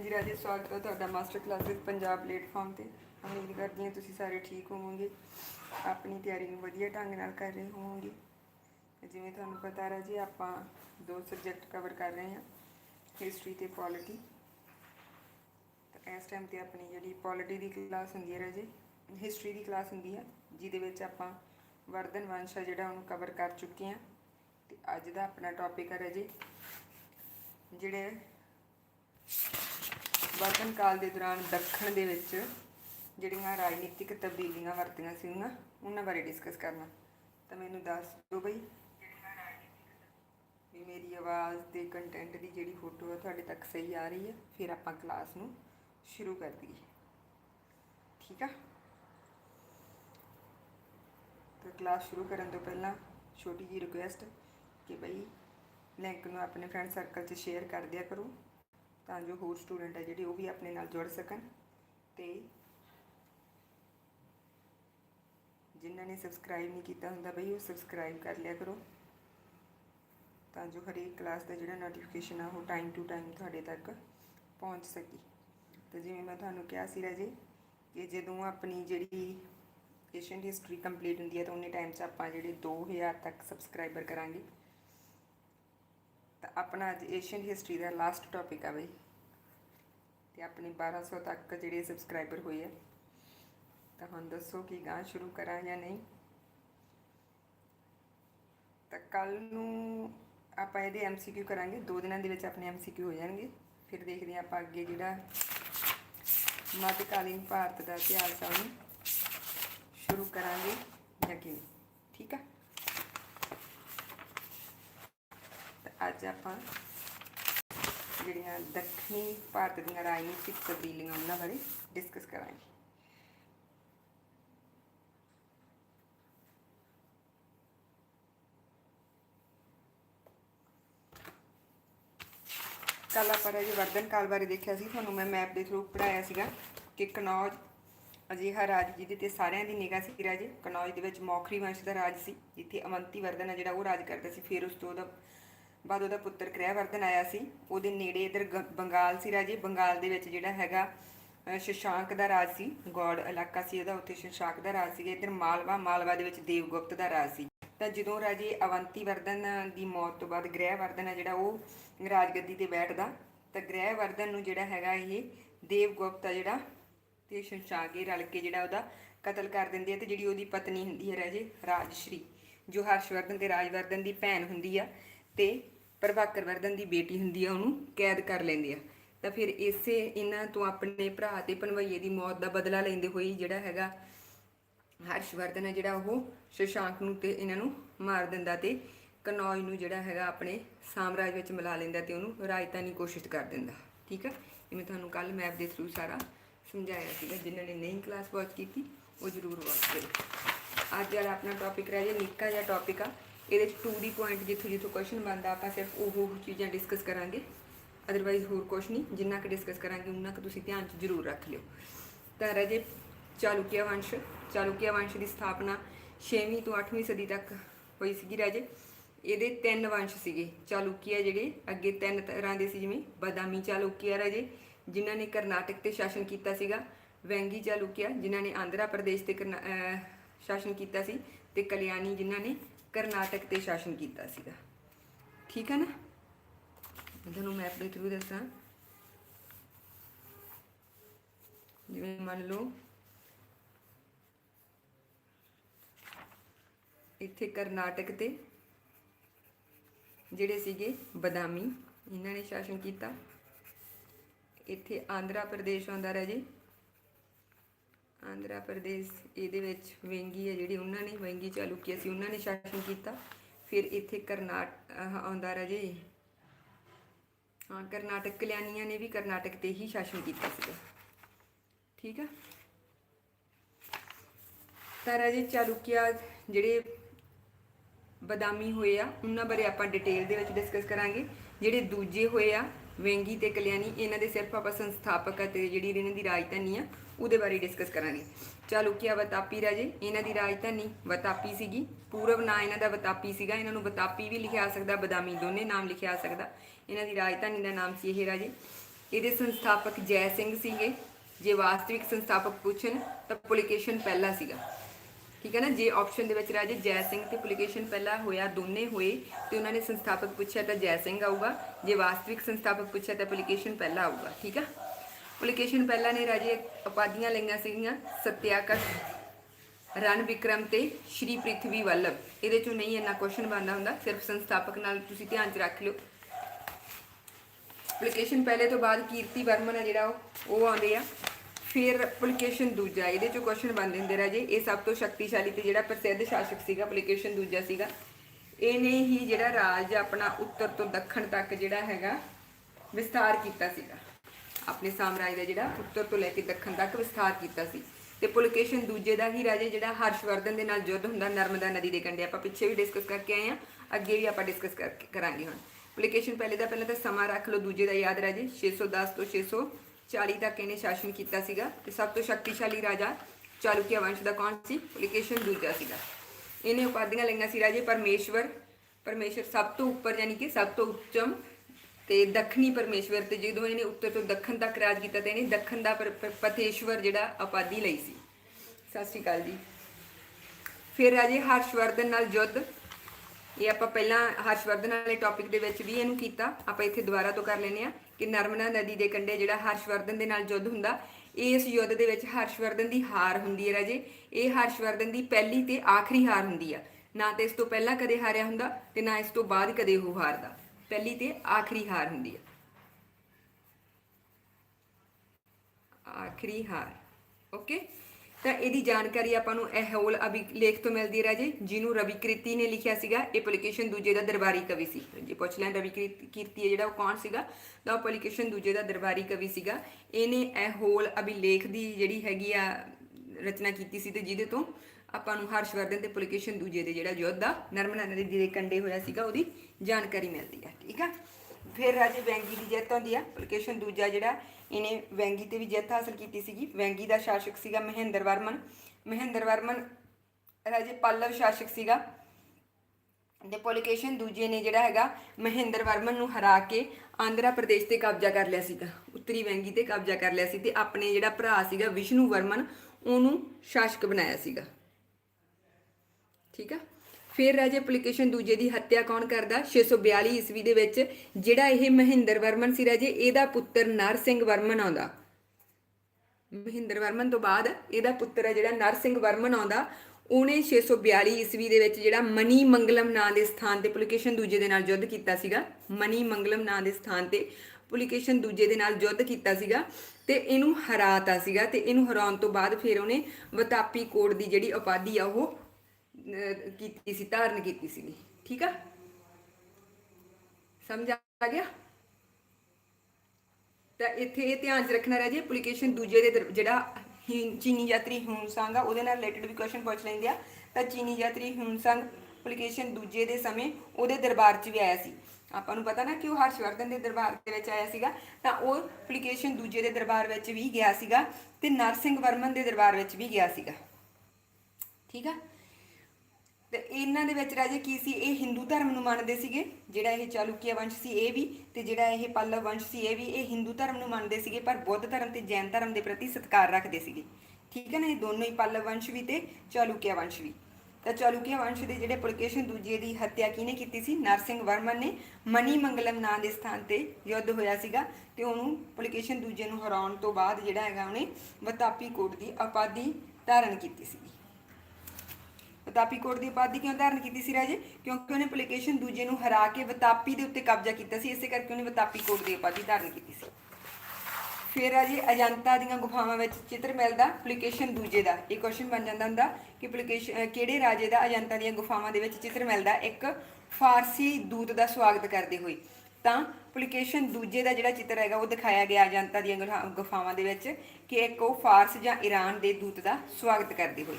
ਹਾਂਜੀ ਰਾਜੇ, ਸਵਾਗਤ ਹੈ ਤੁਹਾਡਾ ਮਾਸਟਰ ਕਲਾਸਿਸ ਪੰਜਾਬ ਪਲੇਟਫਾਰਮ ਤੇ। ਉਮੀਦ ਕਰਦੀ ਹਾਂ ਤੁਸੀਂ ਸਾਰੇ ਠੀਕ ਹੋਵੋਗੇ। ਆਪਣੀ ਤਿਆਰੀ ਨੂੰ ਵਧੀਆ ਢੰਗ ਨਾਲ ਕਰ ਰਹੇ ਹੋਵੋਗੇ। ਤੇ ਜਿਵੇਂ ਤੁਹਾਨੂੰ ਪਤਾ ਰਾਜੇ, ਆਪਾਂ ਦੋ ਸਬਜੈਕਟ ਕਵਰ ਕਰ ਰਹੇ ਹਾਂ ਹਿਸਟਰੀ ਤੇ ਪੋਲਿਟੀ ਤਾਂ ਇਸ ਟਾਈਮ ਤੇ ਆਪਣੀ ਜਿਹੜੀ ਪੋਲਿਟੀ ਦੀ ਕਲਾਸ ਹੁੰਦੀ ਹੈ ਰਾਜੇ ਹਿਸਟਰੀ ਦੀ ਕਲਾਸ ਹੁੰਦੀ ਹੈ, ਜਿਹਦੇ ਵਿੱਚ ਆਪਾਂ ਵਰਧਨ ਵੰਸ਼ ਆ ਜਿਹੜਾ ਉਹਨੂੰ ਕਵਰ ਕਰ ਚੁੱਕੇ ਹਾਂ। ਤੇ ਅੱਜ ਦਾ ਆਪਣਾ ਟੌਪਿਕ ਹੈ ਰਾਜੇ, ਜਿਹੜੇ ਵਰਤਨ ਕਾਲ ਦੇ ਦੌਰਾਨ ਦੱਖਣ ਦੇ ਵਿੱਚ ਜਿਹੜੀਆਂ ਰਾਜਨੀਤਿਕ ਤਬਦੀਲੀਆਂ ਵਰਤੀਆਂ ਸੀ ਉਹਨਾਂ ਉਹਨਾਂ ਬਾਰੇ ਡਿਸਕਸ ਕਰਨਾ। ਤਾਂ ਮੈਨੂੰ ਦੱਸ ਦਿਓ ਬਈ ਵੀ ਮੇਰੀ ਆਵਾਜ਼ ਦੇ ਕੰਟੈਂਟ ਦੀ ਜਿਹੜੀ ਫੋਟੋ ਹੈ ਤੁਹਾਡੇ ਤੱਕ ਸਹੀ ਆ ਰਹੀ ਹੈ ਫਿਰ ਆਪਾਂ ਕਲਾਸ ਨੂੰ ਸ਼ੁਰੂ ਕਰ ਦਈਏ। ਠੀਕ ਆ? ਤਾਂ ਕਲਾਸ ਸ਼ੁਰੂ ਕਰਨ ਤੋਂ ਪਹਿਲਾਂ ਛੋਟੀ ਜੀ ਰਿਕੁਐਸਟ ਕਿ ਬਈ ਲਿੰਕ ਨੂੰ ਆਪਣੇ ਫਰੈਂਡ ਸਰਕਲ 'ਚ ਸ਼ੇਅਰ ਕਰ ਦਿਆ ਕਰੋ। ਤਾਂ ਜੋ ਹੋਰ ਸਟੂਡੈਂਟ ਹੈ ਜਿਹੜੇ ਉਹ ਵੀ ਆਪਣੇ ਨਾਲ ਜੁੜ ਸਕਣ ਤੇ ਜਿਨ੍ਹਾਂ ਨੇ ਸਬਸਕ੍ਰਾਈਬ ਨਹੀਂ ਕੀਤਾ ਹੁੰਦਾ ਬਈ, ਉਹ ਸਬਸਕ੍ਰਾਈਬ ਕਰ ਲਿਆ ਕਰੋ। ਤਾਂ ਜੋ ਹਰੇਕ ਕਲਾਸ ਦਾ ਜਿਹੜਾ ਨੋਟੀਫਿਕੇਸ਼ਨ ਆ, ਉਹ ਟਾਈਮ ਟੂ ਟਾਈਮ ਤੁਹਾਡੇ ਤੱਕ ਪਹੁੰਚ ਸਕੀ। ਤੇ ਜਿਵੇਂ ਮੈਂ ਤੁਹਾਨੂੰ ਕਿਹਾ ਸੀ ਰਾਜੇ, ਕਿ ਜਦੋਂ ਆਪਣੀ ਜਿਹੜੀ ਏਸ਼ੀਅਨ ਹਿਸਟਰੀ ਕੰਪਲੀਟ ਹੁੰਦੀ ਹੈ ਤਾਂ ਉਹਨੇ ਟਾਈਮ 'ਚ ਆਪਾਂ ਜਿਹੜੇ 2000 ਤੱਕ ਸਬਸਕ੍ਰਾਈਬਰ ਕਰਾਂਗੇ। ਤਾਂ ਆਪਣਾ ਅੱਜ ਏਸ਼ੀਅਨ ਹਿਸਟਰੀ ਦਾ ਲਾਸਟ ਟੌਪਿਕ ਆ ਬਈ। ਤੇ ਆਪਣੇ 1200 ਤੱਕ ਜਿਹੜੇ ਸਬਸਕ੍ਰਾਈਬਰ ਹੋਏ ਆ ਤਾਂ ਹੁਣ ਦੱਸੋ ਕਿ ਗਾਂ ਸ਼ੁਰੂ ਕਰਾਂ ਜਾਂ ਨਹੀਂ? ਤਾਂ ਕੱਲ ਨੂੰ ਆਪਾਂ ਇਹਦੇ ਐਮਸੀਕਿਊ ਕਰਾਂਗੇ। ਦੋ ਦਿਨਾਂ ਦੇ ਵਿੱਚ ਆਪਣੇ ਐਮਸੀਕਿਊ ਹੋ ਜਾਣਗੇ। ਫਿਰ ਦੇਖਦੇ ਹਾਂ ਆਪਾਂ ਅੱਗੇ ਜਿਹੜਾ ਮੱਧਕਾਲੀਨ ਭਾਰਤ ਦਾ ਇਤਿਹਾਸ ਆ ਉਹਨੂੰ ਸ਼ੁਰੂ ਕਰਾਂਗੇ ਜਾਂ ਕਿਵੇਂ। ਠੀਕ ਆ ਤਾਂ ਅੱਜ ਆਪਾਂ ਜਿਹੜੀਆਂ ਦੱਖਣੀ ਭਾਰਤ ਦੀਆਂ ਰਾਜਨੀਤਿਕ ਤਬਦੀਲੀਆਂ ਉਹਨਾਂ ਬਾਰੇ ਡਿਸਕਸ ਕਰਾਂਗੇ। ਕੱਲ ਆਪਾਂ ਰਾਜੇ ਵਰਧਨ ਕਾਲ ਬਾਰੇ ਦੇਖਿਆ ਸੀ, ਤੁਹਾਨੂੰ ਮੈਂ ਮੈਪ ਦੇ ਥਰੂ ਪੜਾਇਆ ਸੀਗਾ ਕਿ ਕਨੌਜ ਅਜਿਹਾ ਰਾਜ ਜਿਹਦੇ ਤੇ ਸਾਰਿਆਂ ਦੀ ਨਿਗਾਹ ਸੀ ਰਾਜੇ। ਕਨੌਜ ਦੇ ਵਿੱਚ ਮੌਖਰੀ ਵੰਸ਼ ਦਾ ਰਾਜ ਸੀ, ਜਿੱਥੇ ਅਵੰਤੀ ਵਰਧਨ ਹੈ ਜਿਹੜਾ ਉਹ ਰਾਜ ਕਰਦਾ ਸੀ, ਫਿਰ ਉਸ ਤੋਂ ਉਹਦਾ ਬਾਅਦ ਉਹਦਾ ਪੁੱਤਰ ਕ੍ਰਿਆਵਰਧਨ ਆਇਆ ਸੀ। ਉਹਦੇ ਨੇੜੇ ਇਧਰ ਬੰਗਾਲ ਸੀ ਰਾਜੇ। ਬੰਗਾਲ ਦੇ ਵਿੱਚ ਜਿਹੜਾ ਹੈਗਾ ਸ਼ਸ਼ਾਂਕ ਦਾ ਰਾਜ ਸੀ। ਗੌੜ ਇਲਾਕਾ ਸੀ ਇਹਦਾ ਉੱਥੇ ਸ਼ਸ਼ਾਂਕ ਦਾ ਰਾਜ ਸੀਗਾ। ਇਧਰ ਮਾਲਵਾ ਮਾਲਵਾ ਦੇ ਵਿੱਚ ਦੇਵਗੁਪਤ ਦਾ ਰਾਜ ਸੀ। ਤਾਂ ਜਦੋਂ ਰਾਜੇ ਅਵੰਤੀ ਵਰਧਨ ਦੀ ਮੌਤ ਤੋਂ ਬਾਅਦ ਗ੍ਰਹਿਵਰਧਨ ਹੈ ਜਿਹੜਾ, ਉਹ ਰਾਜਗੱਦੀ ਤੇ ਬੈਠਦਾ, ਤਾਂ ਗ੍ਰਹਿਵਰਧਨ ਨੂੰ ਜਿਹੜਾ ਹੈਗਾ ਇਹ ਦੇਵਗੁਪਤ ਆ ਜਿਹੜਾ, ਤੇ ਸ਼ਸ਼ਾਂਕੇ ਰਲ ਕੇ ਜਿਹੜਾ ਉਹਦਾ ਕਤਲ ਕਰ ਦਿੰਦੇ ਆ। ਤੇ ਜਿਹੜੀ ਉਹਦੀ ਪਤਨੀ ਹੁੰਦੀ ਹੈ ਰਾਜੇ, ਰਾਜਸ਼੍ਰੀ, ਜੋ ਹਰਸ਼ਵਰਧਨ ਤੇ ਰਾਜਵਰਧਨ ਦੀ ਭੈਣ ਹੁੰਦੀ ਆ, ਤੇ ਪ੍ਰਭਾਕਰ ਵਰਧਨ ਦੀ ਬੇਟੀ ਹੁੰਦੀ ਆ, ਉਹਨੂੰ ਕੈਦ ਕਰ ਲੈਂਦੇ ਆ। ਤਾਂ ਫਿਰ ਇਸੇ ਇਹਨਾਂ ਤੋਂ ਆਪਣੇ ਭਰਾ ਤੇ ਭਣਵਈਏ ਦੀ ਮੌਤ ਦਾ ਬਦਲਾ ਲੈਂਦੇ ਹੋਏ ਜਿਹੜਾ ਹੈਗਾ ਹਰਸ਼ਵਰਧਨ ਹੈ ਜਿਹੜਾ ਉਹ ਸ਼ਸ਼ਾਂਕ ਨੂੰ ਤੇ ਇਹਨਾਂ ਨੂੰ ਮਾਰ ਦਿੰਦਾ ਤੇ ਕਨੌਜ ਨੂੰ ਜਿਹੜਾ ਹੈਗਾ ਆਪਣੇ ਸਾਮਰਾਜ ਵਿੱਚ ਮਿਲਾ ਲੈਂਦਾ ਤੇ ਉਹਨੂੰ ਰਾਜਧਾਨੀ ਕੋਸ਼ਿਸ਼ ਕਰ ਦਿੰਦਾ। ਠੀਕ ਹੈ ਇਹ ਮੈਂ ਤੁਹਾਨੂੰ ਕੱਲ ਮੈਪ ਦੇ ਥਰੂ ਸਾਰਾ ਸਮਝਾਇਆ ਸੀਗਾ। ਜਿਨ੍ਹਾਂ ਨੇ ਨਹੀਂ ਕਲਾਸ ਵਾਚ ਕੀਤੀ, ਉਹ ਜ਼ਰੂਰ ਵਾਚ ਕਰੋ। ਅੱਜ ਵਾਲਾ ਆਪਣਾ ਟੌਪਿਕ ਰਹਿ ਜੇ ਨਿੱਕਾ ਜਿਹਾ ਟੌਪਿਕ ਆ। ਇਹਦੇ ਚ 2 ਦੀ ਪੁਆਇੰਟ ਜਿੱਥੋਂ ਜਿੱਥੋਂ ਕੁਐਸਚਨ ਬਣਦਾ, ਆਪਾਂ ਸਿਰਫ ਉਹ ਚੀਜ਼ਾਂ ਡਿਸਕਸ ਕਰਾਂਗੇ। ਅਦਰਵਾਈਜ਼ ਹੋਰ ਕੁਛ ਨਹੀਂ, ਜਿੰਨਾ ਕੁ ਡਿਸਕਸ ਕਰਾਂਗੇ, ਉਨਾ ਕੁ ਤੁਸੀਂ ਧਿਆਨ 'ਚ ਜ਼ਰੂਰ ਰੱਖ ਲਿਓ। ਤਾਂ ਰਾਜੇ ਚਾਲੁਕਿਆ ਵੰਸ਼ ਚਾਲੁਕਿਆ ਵੰਸ਼ ਦੀ ਸਥਾਪਨਾ 6ਵੀਂ ਤੋਂ 8ਵੀਂ ਸਦੀ ਤੱਕ ਹੋਈ ਸੀਗੀ ਰਾਜੇ। ਇਹਦੇ ਤਿੰਨ ਵੰਸ਼ ਸੀਗੇ, ਚਾਲੁਕਿਆ ਜਿਹੜੇ, ਅੱਗੇ ਤਿੰਨ ਤਰ੍ਹਾਂ ਦੇ ਸੀ, ਜਿਵੇਂ ਬਦਾਮੀ ਚਾਲੁਕਿਆ ਰਾਜੇ, ਜਿਨ੍ਹਾਂ ਨੇ ਕਰਨਾਟਕ ਤੇ ਸ਼ਾਸਨ ਕੀਤਾ ਸੀਗਾ। ਵੈਂਗੀ ਚਾਲੁਕਿਆ, ਜਿਨ੍ਹਾਂ ਨੇ ਆਂਧਰਾ ਪ੍ਰਦੇਸ਼ ਤੇ ਕਰਨਾ- ਸ਼ਾਸਨ ਕੀਤਾ ਸੀ। ਤੇ ਕਲਿਆਣੀ, ਜਿਨ੍ਹਾਂ ਨੇ ਕਰਨਾਟਕ ਤੇ ਸ਼ਾਸਨ ਕੀਤਾ ਸੀਗਾ। ਠੀਕ ਹੈ ਨਾ? ਤੁਹਾਨੂੰ ਮੈਪ ਦੇ ਥਰੂ ਦੱਸਾਂ। ਜਿਵੇਂ ਮੰਨ ਲਓ, ਇੱਥੇ ਕਰਨਾਟਕ ਤੇ ਜਿਹੜੇ ਸੀਗੇ ਬਦਾਮੀ, ਇਹਨਾਂ ਨੇ ਸ਼ਾਸਨ ਕੀਤਾ। ਇੱਥੇ ਆਂਧਰਾ ਪ੍ਰਦੇਸ਼ ਆਉਂਦਾ ਰਾਜੇ ਆਂਧਰਾ ਪ੍ਰਦੇਸ਼ ਇਹਦੇ ਵਿੱਚ ਵੈਂਗੀ ਹੈ ਜਿਹੜੀ ਉਹਨਾਂ ਨੇ ਵੈਂਗੀ ਚਾਲੁਕਿਆ ਸੀ ਉਹਨਾਂ ਨੇ ਸ਼ਾਸਨ ਕੀਤਾ। ਫਿਰ ਇੱਥੇ ਕਰਨਾਟ ਆਉਂਦਾ ਰਾਜੇ। ਹਾਂ, ਕਰਨਾਟਕ ਕਲਿਆਣੀਆਂ ਨੇ ਵੀ ਕਰਨਾਟਕ ਤੇ ਹੀ ਸ਼ਾਸਨ ਕੀਤਾ ਸੀਗਾ। ਠੀਕ ਆ? ਤਾਂ ਰਾਜੇ ਚਾਲੁਕਿਆ ਜਿਹੜੇ ਬਦਾਮੀ ਹੋਏ ਆ, ਉਹਨਾਂ ਬਾਰੇ ਆਪਾਂ ਡਿਟੇਲ ਦੇ ਵਿੱਚ ਡਿਸਕਸ ਕਰਾਂਗੇ। ਜਿਹੜੇ ਦੂਜੇ ਹੋਏ ਆ ਵੈਂਗੀ ਤੇ ਕਲਿਆਣੀ, ਇਹਨਾਂ ਦੇ ਸਿਰਫ ਆਪਾਂ ਸੰਸਥਾਪਕ ਅਤੇ ਜਿਹੜੀ ਇਹਨਾਂ ਦੀ ਰਾਜਧਾਨੀ ਆ ਉਹਦੇ ਬਾਰੇ ਡਿਸਕਸ ਕਰਾਂਗੇ। ਚਾਲੁਕਿਆ ਵਤਾਪੀ ਰਾਜੇ, ਇਹਨਾਂ ਦੀ ਰਾਜਧਾਨੀ ਵਤਾਪੀ ਸੀਗੀ। ਪੂਰਬ ਨਾਂ ਇਹਨਾਂ ਦਾ ਵਤਾਪੀ ਸੀਗਾ। ਇਹਨਾਂ ਨੂੰ ਵਤਾਪੀ ਵੀ ਲਿਖਿਆ ਸਕਦਾ, ਬਦਾਮੀ ਦੋਨੇ ਨਾਮ ਲਿਖਿਆ ਸਕਦਾ। ਇਹਨਾਂ ਦੀ ਰਾਜਧਾਨੀ ਦਾ ਨਾਮ ਸੀ ਇਹ ਰਾਜੇ। ਇਹਦੇ ਸੰਸਥਾਪਕ ਜੈ ਸਿੰਘ ਸੀਗੇ। ਜੇ ਵਾਸਤਵਿਕ ਸੰਸਥਾਪਕ ਪੁੱਛਣ ਤਾਂ ਪੁਲਿਕੇਸ਼ਨ ਪਹਿਲਾ ਸੀਗਾ। ਠੀਕ ਹੈ ਨਾ? ਜੇ ਆਪਸ਼ਨ ਦੇ ਵਿੱਚ ਰਾਜੇ ਜੈ ਸਿੰਘ ਤੇ ਪੁਲਿਕੇਸ਼ਨ ਪਹਿਲਾ ਹੋਇਆ, ਦੋਨੇ ਹੋਏ ਤੇ ਉਹਨਾਂ ਨੇ ਸੰਸਥਾਪਕ ਪੁੱਛਿਆ ਤਾਂ ਜੈ ਸਿੰਘ ਆਊਗਾ। ਜੇ ਵਾਸਤਵਿਕ ਸੰਸਥਾਪਕ ਪੁੱਛਿਆ ਤਾਂ ਪੁਲਿਕੇਸ਼ਨ ਪਹਿਲਾ ਆਊਗਾ। ਠੀਕ ਆ? ਪੁਲਿਕੇਸ਼ਨ ਪਹਿਲਾਂ ਨੇ ਰਾਜੇ ਉਪਾਧੀਆਂ ਲਈਆਂ ਸੀਗੀਆਂ ਸਤਿਆਕਸ਼ ਰਣ ਵਿਕਰਮ ਤੇ ਸ਼੍ਰੀ ਪ੍ਰਿਥਵੀ ਵੱਲਭ। ਇਹਦੇ ਚੋਂ ਨਹੀਂ ਇੰਨਾ ਕੁਐਸਚਨ ਬਣਦਾ ਹੁੰਦਾ, ਸਿਰਫ ਸੰਸਥਾਪਕ ਨਾਲ ਤੁਸੀਂ ਧਿਆਨ 'ਚ ਰੱਖ ਲਿਓ। ਐਪਲੀਕੇਸ਼ਨ ਪਹਿਲੇ ਤੋਂ ਬਾਅਦ ਕੀਰਤੀ ਵਰਮਨ ਆ ਜਿਹੜਾ ਉਹ ਉਹ ਆਉਂਦੇ ਆ। ਫਿਰ ਐਪਲੀਕੇਸ਼ਨ ਦੂਜਾ, ਇਹਦੇ ਚੋਂ ਕੁਐਸਚਨ ਬਣ ਦਿੰਦੇ ਰਾਜੇ। ਇਹ ਸਭ ਤੋਂ ਸ਼ਕਤੀਸ਼ਾਲੀ ਤੇ ਜਿਹੜਾ ਪ੍ਰਸਿੱਧ ਸ਼ਾਸਕ ਸੀਗਾ ਐਪਲੀਕੇਸ਼ਨ ਦੂਜਾ ਸੀਗਾ। ਇਹਨੇ ਹੀ ਜਿਹੜਾ ਰਾਜ ਆਪਣਾ ਉੱਤਰ ਤੋਂ ਦੱਖਣ ਤੱਕ ਜਿਹੜਾ ਹੈਗਾ ਵਿਸਥਾਰ ਕੀਤਾ ਸੀਗਾ। ਆਪਣੇ ਸਾਮਰਾਜ ਦਾ ਜਿਹੜਾ ਉੱਤਰ ਤੋਂ ਲੈ ਕੇ ਦੱਖਣ ਤੱਕ ਵਿਸਥਾਰ ਕੀਤਾ ਸੀ। ਤੇ ਪੁਲਕੇਸ਼ਨ ਦੂਜੇ ਦਾ ਹੀ ਰਾਜੇ ਜਿਹੜਾ ਹਰਸ਼ਵਰਧਨ ਦੇ ਨਾਲ ਯੁੱਧ ਹੁੰਦਾ ਨਰਮਦਾ ਨਦੀ ਦੇ ਕੰਢੇ ਆਪਾਂ ਪਿੱਛੇ ਵੀ ਡਿਸਕਸ ਕਰਕੇ ਆਏ ਆ ਅੱਗੇ ਵੀ ਆਪਾਂ ਡਿਸਕਸ ਕਰਾਂਗੇ ਹੁਣ। ਪੁਲਕੇਸ਼ਨ ਪਹਿਲੇ ਦਾ ਪਹਿਲਾਂ ਤਾਂ ਸਮਾਂ ਰੱਖ ਲਓ, ਦੂਜੇ ਦਾ ਯਾਦ ਰਾਜੇ 610 ਤੋਂ 640 ਤੱਕ ਇਹਨੇ ਸ਼ਾਸਨ ਕੀਤਾ ਸੀਗਾ। ਤੇ ਸਭ ਤੋਂ ਸ਼ਕਤੀਸ਼ਾਲੀ ਰਾਜਾ ਚਾਲੁਕਿਆ ਵੰਸ਼ ਦਾ ਕੌਣ ਸੀ? ਪੁਲਕੇਸ਼ਨ ਦੂਜਾ ਸੀਗਾ। ਇਹਨੇ ਉਪਾਧੀਆਂ ਲਈਆਂ ਸੀ ਰਾਜੇ ਪਰਮੇਸ਼ਵਰ। ਪਰਮੇਸ਼ਵਰ ਸਭ ਤੋਂ ਉੱਪਰ, ਯਾਨੀ ਕਿ ਸਭ ਤੋਂ ਉੱਚਮ ਤੇ ਦੱਖਣੀ ਪਰਮੇਸ਼ਵਰ ਤੇ ਜਦੋਂ ਇਹਨੇ ਉੱਤਰ ਤੋਂ ਦੱਖਣ ਤੱਕ ਰਾਜ ਕੀਤਾ ਤੇ ਇਹਨੇ ਦੱਖਣ ਦਾ ਪ- ਪਤੇਸ਼ਵਰ ਜਿਹੜਾ ਉਪਾਧੀ ਲਈ ਸੀ। ਸਤਿ ਸ਼੍ਰੀ ਅਕਾਲ ਜੀ। ਫਿਰ ਰਾਜੇ ਹਰਸ਼ਵਰਧਨ ਨਾਲ ਯੁੱਧ। ਇਹ ਆਪਾਂ ਪਹਿਲਾਂ ਹਰਸ਼ਵਰਧਨ ਵਾਲੇ ਟੌਪਿਕ ਦੇ ਵਿੱਚ ਵੀ ਇਹਨੂੰ ਕੀਤਾ। ਆਪਾਂ ਇੱਥੇ ਦੁਬਾਰਾ ਤੋਂ ਕਰ ਲੈਨੇ ਆ ਕਿ ਨਰਮਨਾ ਨਦੀ ਦੇ ਕੰਢੇ ਜਿਹੜਾ ਹਰਸ਼ਵਰਧਨ ਦੇ ਨਾਲ ਯੁੱਧ ਹੁੰਦਾ, ਇਸ ਯੁੱਧ ਦੇ ਵਿੱਚ ਹਰਸ਼ਵਰਧਨ ਦੀ ਹਾਰ ਹੁੰਦੀ ਹੈ ਰਾਜੇ। ਇਹ ਹਰਸ਼ਵਰਧਨ ਦੀ ਪਹਿਲੀ ਤੇ ਆਖਰੀ ਹਾਰ ਹੁੰਦੀ ਆ। ਨਾ ਤੇ ਇਸ ਤੋਂ ਪਹਿਲਾਂ ਕਦੇ ਹਾਰਿਆ ਹੁੰਦਾ ਤੇ ਨਾ ਇਸ ਤੋਂ ਬਾਅਦ ਕਦੇ ਉਹ ਹਾਰਦਾ। ਪਹਿਲੀ ਤੇ ਆਖਰੀ ਹਾਰ ਹੁੰਦੀ ਆ। ਆਖਰੀ ਹਾਰ ਓਕੇ ਤਾਂ ਇਹਦੀ ਜਾਣਕਾਰੀ ਆਪਾਂ ਨੂੰ ਇਹ ਹੋਲ ਅਭਿਲੇਖ ਤੋਂ ਮਿਲਦੀ ਹੈ ਰਾਜੇ ਜਿਹਨੂੰ ਰਵੀ ਕੀਰਤੀ ਨੇ ਲਿਖਿਆ ਸੀਗਾ ਇਹ ਪਬਲਿਕੇਸ਼ਨ ਦੂਜੇ ਦਾ ਦਰਬਾਰੀ ਕਵੀ ਸੀ। ਜੇ ਪੁੱਛ ਲੈਣ ਰਵੀ ਕੀਰਤੀ ਕੀਰਤੀ ਹੈ ਜਿਹੜਾ ਉਹ ਕੌਣ ਸੀਗਾ, ਤਾਂ ਉਹ ਪਬਲਿਕੇਸ਼ਨ ਦੂਜੇ ਦਾ ਦਰਬਾਰੀ ਕਵੀ ਸੀਗਾ। ਇਹਨੇ ਇਹ ਹੋਲ ਅਭਿਲੇਖ ਦੀ ਜਿਹੜੀ ਹੈਗੀ ਆ ਰਚਨਾ ਕੀਤੀ ਸੀ ਤੇ ਜਿਹਦੇ ਤੋਂ ਆਪਾਂ ਨੂੰ ਹਰਸ਼ਵਰਧਨ ਤੇ ਪੁਲਕੇਸ਼ਨ ਦੂਜੇ ਦੇ ਜਿਹੜਾ ਯੁੱਧ ਆ, ਨਰਮਦਾ ਨਦੀ ਦੇ ਕੰਢੇ ਹੋਇਆ ਸੀਗਾ, ਉਹਦੀ ਜਾਣਕਾਰੀ ਮਿਲਦੀ ਆ, ਠੀਕ ਆ? ਫਿਰ ਰਾਜੇ ਵੈਂਗੀ ਦੀ ਜਿੱਤ ਹੁੰਦੀ ਆ, ਪੁਲਕੇਸ਼ਨ ਦੂਜਾ ਜਿਹੜਾ, ਇਹਨੇ ਵੈਂਗੀ ਤੇ ਵੀ ਜਿੱਤ ਹਾਸਲ ਕੀਤੀ ਸੀਗੀ। ਵੈਂਗੀ ਦਾ ਸ਼ਾਸਕ ਸੀਗਾ ਮਹਿੰਦਰ ਵਰਮਨ। ਮਹਿੰਦਰ ਵਰਮਨ ਰਾਜੇ ਪੱਲਵ ਸ਼ਾਸਕ ਸੀਗਾ। ਤੇ ਪੁਲਕੇਸ਼ਨ ਦੂਜੇ ਨੇ ਜਿਹੜਾ ਹੈਗਾ, ਮਹਿੰਦਰ ਵਰਮਨ ਨੂੰ ਹਰਾ ਕੇ ਆਂਧਰਾ ਪ੍ਰਦੇਸ਼ ਤੇ ਕਬਜ਼ਾ ਕਰ ਲਿਆ ਸੀਗਾ। ਉੱਤਰੀ ਵੈਂਗੀ ਤੇ ਕਬਜ਼ਾ ਕਰ ਲਿਆ ਸੀ ਤੇ ਆਪਣੇ ਜਿਹੜਾ ਭਰਾ ਸੀਗਾ ਵਿਸ਼ਨੂੰ ਵਰਮਨ, ਉਹਨੂੰ ਸ਼ਾਸਕ ਬਣਾਇਆ ਸੀਗਾ। ਠੀਕ ਆ? ਫਿਰ ਰਾਜੇ ਐਪਲੀਕੇਸ਼ਨ ਦੂਜੇ ਦੀ ਹੱਤਿਆ ਕੌਣ ਕਰਦਾ? 642 ਈਸਵੀ ਦੇ ਵਿੱਚ ਜਿਹੜਾ ਇਹ ਮਹਿੰਦਰ ਵਰਮਨ ਸੀ ਰਾਜੇ, ਇਹਦਾ ਪੁੱਤਰ ਨਰ ਸਿੰਘ ਵਰਮਨ ਆਉਂਦਾ। ਮਹਿੰਦਰ ਵਰਮਨ ਤੋਂ ਬਾਅਦ ਇਹਦਾ ਪੁੱਤਰ ਹੈ ਜਿਹੜਾ ਨਰ ਸਿੰਘ ਵਰਮਨ ਆਉਂਦਾ। ਉਹਨੇ 642 ਈਸਵੀ ਦੇ ਵਿੱਚ ਜਿਹੜਾ ਮਨੀ ਮੰਗਲਮ ਨਾਂ ਦੇ ਸਥਾਨ ਤੇ ਪੁਲਿਕੇਸ਼ਨ ਦੂਜੇ ਦੇ ਨਾਲ ਯੁੱਧ ਕੀਤਾ ਸੀਗਾ। ਮਨੀ ਮੰਗਲਮ ਨਾਂ ਦੇ ਸਥਾਨ ਤੇ ਪੁਲਿਕੇਸ਼ਨ ਦੂਜੇ ਦੇ ਨਾਲ ਯੁੱਧ ਕੀਤਾ ਸੀਗਾ ਤੇ ਇਹਨੂੰ ਹਰਾਤਾ ਸੀਗਾ ਤੇ ਇਹਨੂੰ ਹਰਾਉਣ ਤੋਂ ਬਾਅਦ ਫਿਰ ਉਹਨੇ ਵਤਾਪੀ ਕੋਟ ਦੀ ਜਿਹੜੀ ਉਪਾਧੀ ਆ ਉਹ ਕੀਤੀ ਸੀ, ਧਾਰਨ ਕੀਤੀ ਸੀਗੀ, ਠੀਕ ਆ? ਸਮਝ ਆ ਗਿਆ? ਤਾਂ ਇੱਥੇ ਇਹ ਧਿਆਨ 'ਚ ਰੱਖਣਾ ਰਹਿ ਜੀ ਐਪਲੀਕੇਸ਼ਨ ਦੂਜੇ ਦੇ ਜਿਹੜਾ ਚੀਨੀ ਯਾਤਰੀ ਹਿਊਨ ਆ, ਉਹਦੇ ਨਾਲ ਰਿਲੇਟਡ ਵੀ ਕੁਐਸਚਨ ਪੁੱਛ ਲੈਂਦੇ ਆ। ਤਾਂ ਚੀਨੀ ਯਾਤਰੀ ਹਿਊਨ ਸੰਗ ਐਪਲੀਕੇਸ਼ਨ ਦੂਜੇ ਦੇ ਸਮੇਂ ਉਹਦੇ ਦਰਬਾਰ 'ਚ ਵੀ ਆਇਆ ਸੀ। ਆਪਾਂ ਨੂੰ ਪਤਾ ਨਾ ਕਿ ਉਹ ਹਰਸ਼ਵਰਧਨ ਦੇ ਦਰਬਾਰ ਦੇ ਵਿੱਚ ਆਇਆ ਸੀਗਾ, ਤਾਂ ਉਹ ਐਪਲੀਕੇਸ਼ਨ ਦੂਜੇ ਦੇ ਦਰਬਾਰ ਵਿੱਚ ਵੀ ਗਿਆ ਸੀਗਾ ਤੇ ਨਰਸਿੰਘ ਵਰਮਨ ਦੇ ਦਰਬਾਰ ਵਿੱਚ ਵੀ ਗਿਆ ਸੀਗਾ। ਠੀਕ ਆ? ਤੇ ਇਹਨਾਂ ਦੇ ਵਿੱਚ ਰਾਜੇ ਕੀ ਸੀ? ਇਹ ਹਿੰਦੂ ਧਰਮ ਨੂੰ ਮੰਨਦੇ ਸੀਗੇ, ਜਿਹੜਾ ਇਹ ਚਾਲੁਕਿਆ ਵੰਸ਼ ਸੀ ਇਹ ਵੀ, ਤੇ ਜਿਹੜਾ ਇਹ ਪੱਲਵ ਵੰਸ਼ ਸੀ ਇਹ ਵੀ, ਇਹ ਹਿੰਦੂ ਧਰਮ ਨੂੰ ਮੰਨਦੇ ਸੀਗੇ, ਪਰ ਬੁੱਧ ਧਰਮ ਤੇ ਜੈਨ ਧਰਮ ਦੇ ਪ੍ਰਤੀ ਸਤਿਕਾਰ ਰੱਖਦੇ ਸੀਗੇ। ਠੀਕ ਹੈ ਨਾ, ਇਹ ਦੋਨੋਂ ਹੀ ਪੱਲਵ ਵੰਸ਼ ਵੀ ਤੇ ਚਾਲੁਕਿਆ ਵੰਸ਼ ਵੀ। ਤਾਂ ਚਾਲੁਕਿਆ ਵੰਸ਼ ਦੇ ਜਿਹੜੇ ਪੁਲਕੇਸ਼ਨ ਦੂਜੇ ਦੀ ਹੱਤਿਆ ਕਿਹਨੇ ਕੀਤੀ ਸੀ? ਨਰਸਿੰਘ ਵਰਮਨ ਨੇ। ਮਨੀ ਮੰਗਲਮ ਨਾਂ ਦੇ ਸਥਾਨ ਤੇ ਯੁੱਧ ਹੋਇਆ ਸੀਗਾ ਤੇ ਉਹਨੂੰ ਪੁਲਕੇਸ਼ਨ ਦੂਜੇ ਨੂੰ ਹਰਾਉਣ ਤੋਂ ਬਾਅਦ ਜਿਹੜਾ ਹੈਗਾ ਉਹਨੇ ਵਤਾਪੀ ਕੋਟ ਦੀ ਉਪਾਧੀ ਧਾਰਨ ਕੀਤੀ ਸੀਗੀ। ਵਤਾਪੀ ਕੋਟ ਦੀ ਉਪਾਧੀ ਕਿਉਂ ਧਾਰਨ ਕੀਤੀ ਸੀ ਰਾਜੇ? ਕਿਉਂਕਿ ਉਹਨੇ ਐਪਲੀਕੇਸ਼ਨ ਦੂਜੇ ਨੂੰ ਹਰਾ ਕੇ ਵਤਾਪੀ ਦੇ ਉੱਤੇ ਕਬਜ਼ਾ ਕੀਤਾ ਸੀ, ਇਸੇ ਕਰਕੇ ਉਹਨੇ ਵਤਾਪੀ ਕੋਟ ਦੀ ਉਪਾਧੀ ਧਾਰਨ ਕੀਤੀ ਸੀ। ਫਿਰ ਰਾਜੇ ਅਜੰਤਾ ਦੀਆਂ ਗੁਫਾਵਾਂ ਵਿੱਚ ਚਿੱਤਰ ਮਿਲਦਾ ਐਪਲੀਕੇਸ਼ਨ ਦੂਜੇ ਦਾ। ਇਹ ਕੁਐਸਚਨ ਬਣ ਜਾਂਦਾ ਹੁੰਦਾ ਕਿ ਐਪਲੀਕੇਸ਼ਨ ਕਿਹੜੇ ਰਾਜੇ ਦਾ ਅਜੰਤਾ ਦੀਆਂ ਗੁਫਾਵਾਂ ਦੇ ਵਿੱਚ ਚਿੱਤਰ ਮਿਲਦਾ? ਇੱਕ, ਫਾਰਸੀ ਦੂਤ ਦਾ ਸਵਾਗਤ ਕਰਦੇ ਹੋਏ। ਤਾਂ ਐਪਲੀਕੇਸ਼ਨ ਦੂਜੇ ਦਾ ਜਿਹੜਾ ਚਿੱਤਰ ਹੈਗਾ, ਉਹ ਦਿਖਾਇਆ ਗਿਆ ਅਜੰਤਾ ਦੀਆਂ ਗੁਫਾ- ਗੁਫਾਵਾਂ ਦੇ ਵਿੱਚ ਕਿ ਇੱਕ ਉਹ ਫਾਰਸ ਜਾਂ ਈਰਾਨ ਦੇ ਦੂਤ ਦਾ ਸਵਾਗਤ ਕਰਦੇ ਹੋਏ।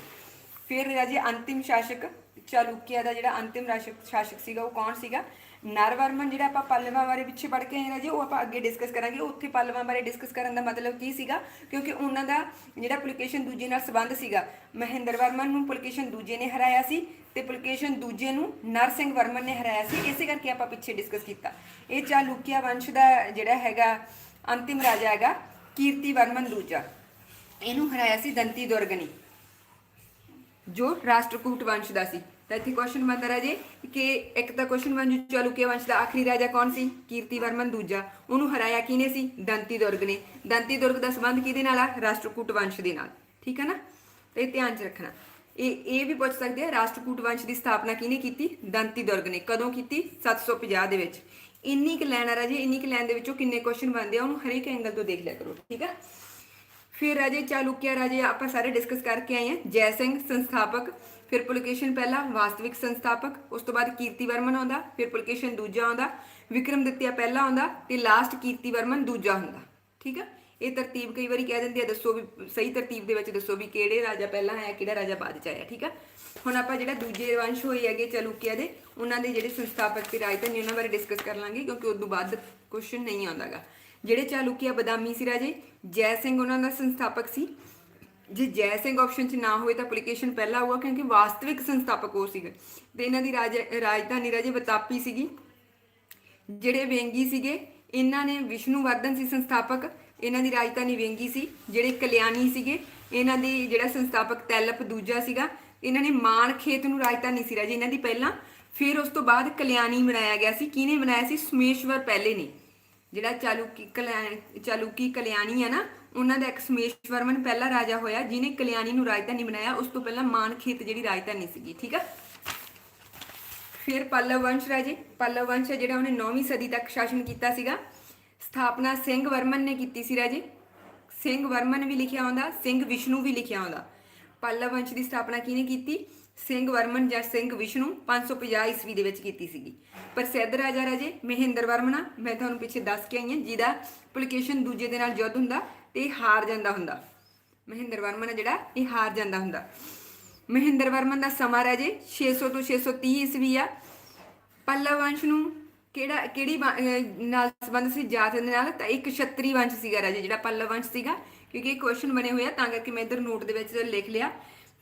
ਫਿਰ ਰਾਜੇ ਅੰਤਿਮ ਸ਼ਾਸਕ। ਚਾਲੁਕਿਆ ਦਾ ਜਿਹੜਾ ਅੰਤਿਮ ਰਾਸ਼ਕ ਸ਼ਾਸਕ ਸੀਗਾ, ਉਹ ਕੌਣ ਸੀਗਾ? ਨਰਵਰਮਨ ਜਿਹੜਾ ਆਪਾਂ ਪੱਲਵਾਂ ਬਾਰੇ ਪਿੱਛੇ ਪੜ੍ਹ ਕੇ ਆਏ ਰਾਜੇ ਉਹ ਆਪਾਂ ਅੱਗੇ ਡਿਸਕਸ ਕਰਾਂਗੇ। ਉੱਥੇ ਪੱਲਵਾਂ ਬਾਰੇ ਡਿਸਕਸ ਕਰਨ ਦਾ ਮਤਲਬ ਕੀ ਸੀਗਾ? ਕਿਉਂਕਿ ਉਹਨਾਂ ਦਾ ਜਿਹੜਾ ਪੁਲਕੇਸ਼ਨ ਦੂਜੇ ਨਾਲ ਸੰਬੰਧ ਸੀਗਾ। ਮਹਿੰਦਰ ਵਰਮਨ ਨੂੰ ਪੁਲਕੇਸ਼ਨ ਦੂਜੇ ਨੇ ਹਰਾਇਆ ਸੀ ਤੇ ਪੁਲਕੇਸ਼ਨ ਦੂਜੇ ਨੂੰ ਨਰਸਿੰਘ ਵਰਮਨ ਨੇ ਹਰਾਇਆ ਸੀ। ਇਸੇ ਕਰਕੇ ਆਪਾਂ ਪਿੱਛੇ ਡਿਸਕਸ ਕੀਤਾ। ਇਹ ਚਾਲੁਕਿਆ ਵੰਸ਼ ਦਾ ਜਿਹੜਾ ਹੈਗਾ ਅੰਤਿਮ ਰਾਜਾ ਹੈਗਾ, ਕੀਰਤੀ ਵਰਮਨ ਦੂਜਾ। ਇਹਨੂੰ ਹਰਾਇਆ ਸੀ ਦੰਤੀ ਦੁਰਗ ਨੇ ਜੋ ਰਾਸ਼ਟਰਕੂਟ ਵੰਸ਼ ਦਾ ਸੀ। ਤਾਂ ਇੱਥੇ ਕੁਐਸਚਨ ਬਣਦਾ ਰਾਜੇ ਕਿ ਇੱਕ ਤਾਂ ਕੁਐਸਚਨ ਬਣ ਜੂ ਚਾਲੁਕਿਆ ਵੰਸ਼ ਦਾ ਆਖਰੀ ਰਾਜਾ ਕੌਣ ਸੀ? ਕੀਰਤੀ ਦੂਜਾ ਉਹਨੂੰ ਹਰਾਇਆ ਕਿਹਨੇ ਸੀ? ਦੰਤੀ ਨੇ। ਦੰਤੀ ਦਾ ਸੰਬੰਧ ਕਿਹਦੇ ਨਾਲ ਆ? ਰਾਸ਼ਟਰਕੂਟ ਵੰਸ਼ ਦੇ ਨਾਲ। ਠੀਕ ਹੈ ਨਾ? ਤੇ ਇਹ ਧਿਆਨ 'ਚ ਰੱਖਣਾ। ਇਹ ਇਹ ਵੀ ਪੁੱਛ ਸਕਦੇ ਆ, ਰਾਸ਼ਟਰਕੂਟ ਵੰਸ਼ ਦੀ ਸਥਾਪਨਾ ਕਿਹਨੇ ਕੀਤੀ? ਦੰਤੀ ਦੁਰਗ ਨੇ। ਕਦੋਂ ਕੀਤੀ? 750 ਦੇ ਵਿੱਚ। ਇੰਨੀ ਕੁ ਲੈਣ ਆ ਰਾਜੇ ਇੰਨੀ ਕੁ ਲੈਣ ਦੇ ਵਿੱਚੋਂ ਕਿੰਨੇ ਕੁਐਸਚਨ ਬਣਦੇ ਆ, ਉਹਨੂੰ ਹਰੇਕ ਐਂਗਲ ਤੋਂ ਦੇਖ ਲਿਆ ਕਰੋ। ਠੀਕ ਹੈ ਫਿਰ ਰਾਜੇ ਚਾਲੁਕਿਆ ਰਾਜੇ, ਆਪਾਂ ਸਾਰੇ ਡਿਸਕਸ ਕਰਕੇ ਆਏ ਹਾਂ। ਜੈ ਸਿੰਘ, ਸੰਸਥਾਪਕ, ਫਿਰ ਪੁਲਕੇਸ਼ਨ ਪਹਿਲਾ ਵਾਸਤਵਿਕ ਸੰਸਥਾਪਕ, ਉਸ ਤੋਂ ਬਾਅਦ ਕੀਰਤੀ ਵਰਮਨ ਆਉਂਦਾ, ਫਿਰ ਪੁਲਕੇਸ਼ਨ ਦੂਜਾ ਆਉਂਦਾ ਵਿਕਰਮਦਿੱਤਿਆ ਪਹਿਲਾ ਆਉਂਦਾ ਤੇ ਲਾਸਟ ਕੀਰਤੀ ਵਰਮਨ ਦੂਜਾ ਹੁੰਦਾ। ਠੀਕ ਆ? ਇਹ ਤਰਤੀਬ ਕਈ ਵਾਰੀ ਕਹਿ ਦਿੰਦੇ ਆ, ਦੱਸੋ ਵੀ, ਸਹੀ ਤਰਤੀਬ ਦੇ ਵਿੱਚ ਦੱਸੋ ਵੀ ਕਿਹੜੇ ਰਾਜਾ ਪਹਿਲਾਂ ਆਇਆ, ਕਿਹੜਾ ਰਾਜਾ ਬਾਅਦ ਚ ਆਇਆ, ਠੀਕ ਆ? ਹੁਣ ਆਪਾਂ ਜਿਹੜਾ ਦੂਜੇ ਵੰਸ਼ ਹੋਏ ਹੈਗੇ ਚਾਲੁਕਿਆ ਦੇ, ਉਹਨਾਂ ਦੇ ਜਿਹੜੇ ਸੰਸਥਾਪਕ ਤੇ ਰਾਜਧਾਨੀ, ਉਹਨਾਂ ਬਾਰੇ ਡਿਸਕਸ ਕਰ ਲਾਂਗੇ ਕਿਉਂਕਿ ਉਸ ਤੋਂ ਬਾਅਦ ਕੁਐਸਚਨ ਨਹੀਂ ਆਉਂਦਾਗਾ। ਜਿਹੜੇ ਚਾਲੁਕਿਆ ਬਦਾਮੀ ਸੀ ਰਾਜੇ, ਜੈ ਸਿੰਘ ਉਹਨਾਂ ਦਾ ਸੰਸਥਾਪਕ ਸੀ। ਜੇ ਜੈ ਸਿੰਘ ਆਪਸ਼ਨ 'ਚ ਨਾ ਹੋਏ ਤਾਂ ਐਪਲੀਕੇਸ਼ਨ ਪਹਿਲਾਂ ਹੋਊਗਾ ਕਿਉਂਕਿ ਵਾਸਤਵਿਕ ਸੰਸਥਾਪਕ ਉਹ ਸੀਗਾ। ਤੇ ਇਹਨਾਂ ਦੀ ਰਾਜ, ਰਾਜਧਾਨੀ ਰਾਜੇ ਬਤਾਪੀ ਸੀਗੀ। ਜਿਹੜੇ ਵੇਂਗੀ ਸੀਗੇ, ਇਹਨਾਂ ਨੇ ਵਿਸ਼ਨੂੰ ਵਰਧਨ ਸੀ ਸੰਸਥਾਪਕ। ਇਹਨਾਂ ਦੀ ਰਾਜਧਾਨੀ ਵੇਂਗੀ ਸੀ। ਜਿਹੜੇ ਕਲਿਆਣੀ ਸੀਗੇ, ਇਹਨਾਂ ਦੀ ਜਿਹੜਾ ਸੰਸਥਾਪਕ ਤੈਲਪ ਦੂਜਾ ਸੀਗਾ। ਇਹਨਾਂ ਨੇ ਮਾਨ ਖੇਤ ਨੂੰ ਰਾਜਧਾਨੀ ਸੀ ਰਾਜੇ। ਇਹਨਾਂ ਦੀ ਪਹਿਲਾਂ, ਫਿਰ ਉਸ ਤੋਂ ਬਾਅਦ ਕਲਿਆਣੀ ਬਣਾਇਆ ਗਿਆ ਸੀ। ਕਿਹਨੇ ਬਣਾਇਆ ਸੀ? ਸੁਮੇਸ਼ਵਰ ਪਹਿਲੇ ਨੇ। ਜਿਹੜਾ ਚਾਲੁਕੀ ਕਲਿਆਣ ਚਾਲੁਕੀ ਕਲਿਆਣੀ ਹੈ ਨਾ, ਉਹਨਾਂ ਦਾ ਇੱਕ ਸਮੇਸ਼ਵਰਮਨ ਪਹਿਲਾ ਰਾਜਾ ਹੋਇਆ, ਜਿਹਨੇ ਕਲਿਆਣੀ ਨੂੰ ਰਾਜਧਾਨੀ ਬਣਾਇਆ, ਉਸ ਤੋਂ ਪਹਿਲਾਂ ਮਾਨਖੇਤ ਜਿਹੜੀ ਰਾਜਧਾਨੀ ਸੀਗੀ, ਠੀਕ ਆ? ਫਿਰ ਪੱਲਵ ਵੰਸ਼ ਰਾਜੇ, ਪੱਲਵ ਵੰਸ਼ ਹੈ ਜਿਹੜਾ ਉਹਨੇ 9ਵੀਂ ਸਦੀ ਤੱਕ ਸ਼ਾਸਨ ਕੀਤਾ ਸੀਗਾ। ਸਥਾਪਨਾ ਸਿੰਘ ਵਰਮਨ ਨੇ ਕੀਤੀ ਸੀ ਰਾਜੇ। ਸਿੰਘ ਵਰਮਨ ਵੀ ਲਿਖਿਆ ਆਉਂਦਾ ਸਿੰਘ ਵਿਸ਼ਨੂੰ ਵੀ ਲਿਖਿਆ ਆਉਂਦਾ ਪੱਲਵ ਵੰਸ਼ ਦੀ ਸਥਾਪਨਾ ਕਿਹਨੇ ਕੀਤੀ? ਸਿੰਘ ਵਰਮਨ ਜਾਂ ਸਿੰਘ ਵਿਸ਼ਨੂੰ 550 ਈਸਵੀ ਦੇ ਵਿੱਚ ਕੀਤੀ ਸੀਗੀ। ਪ੍ਰਸਿੱਧ ਰਾਜਾ ਰਾਜੇ ਮਹਿੰਦਰ ਵਰਮਨਾ, ਮੈਂ ਤੁਹਾਨੂੰ ਪਿੱਛੇ ਦੱਸ ਕੇ ਆਈ ਹਾਂ, ਜਿਹਦਾ ਪੁਲਕੇਸ਼ਨ ਦੂਜੇ ਦੇ ਨਾਲ ਯੁੱਧ ਹੁੰਦਾ ਤੇ ਹਾਰ ਜਾਂਦਾ ਹੁੰਦਾ। ਮਹਿੰਦਰ ਵਰਮਨ ਜਿਹੜਾ, ਇਹ ਹਾਰ ਜਾਂਦਾ ਹੁੰਦਾ। ਮਹਿੰਦਰ ਵਰਮਨ ਦਾ ਸਮਾਂ ਰਾਜੇ 600 ਤੋਂ 630 ਈਸਵੀ ਆ। ਪੱਲਵ ਵੰਸ਼ ਨੂੰ ਕਿਹੜਾ, ਕਿਹੜੀ ਨਾਲ ਸੰਬੰਧ ਸੀ ਜਾਤ ਦੇ ਨਾਲ? ਤਾਂ ਇੱਕ ਛਤਰੀ ਵੰਸ਼ ਸੀਗਾ ਰਾਜੇ, ਜਿਹੜਾ ਪੱਲਵ ਵੰਸ਼ ਸੀਗਾ। ਕਿਉਂਕਿ ਇਹ ਕੁਐਸਚਨ ਬਣੇ ਹੋਏ ਆ, ਤਾਂ ਕਰਕੇ ਮੈਂ ਇਧਰ ਨੋਟ ਦੇ ਵਿੱਚ ਲਿਖ ਲਿਆ।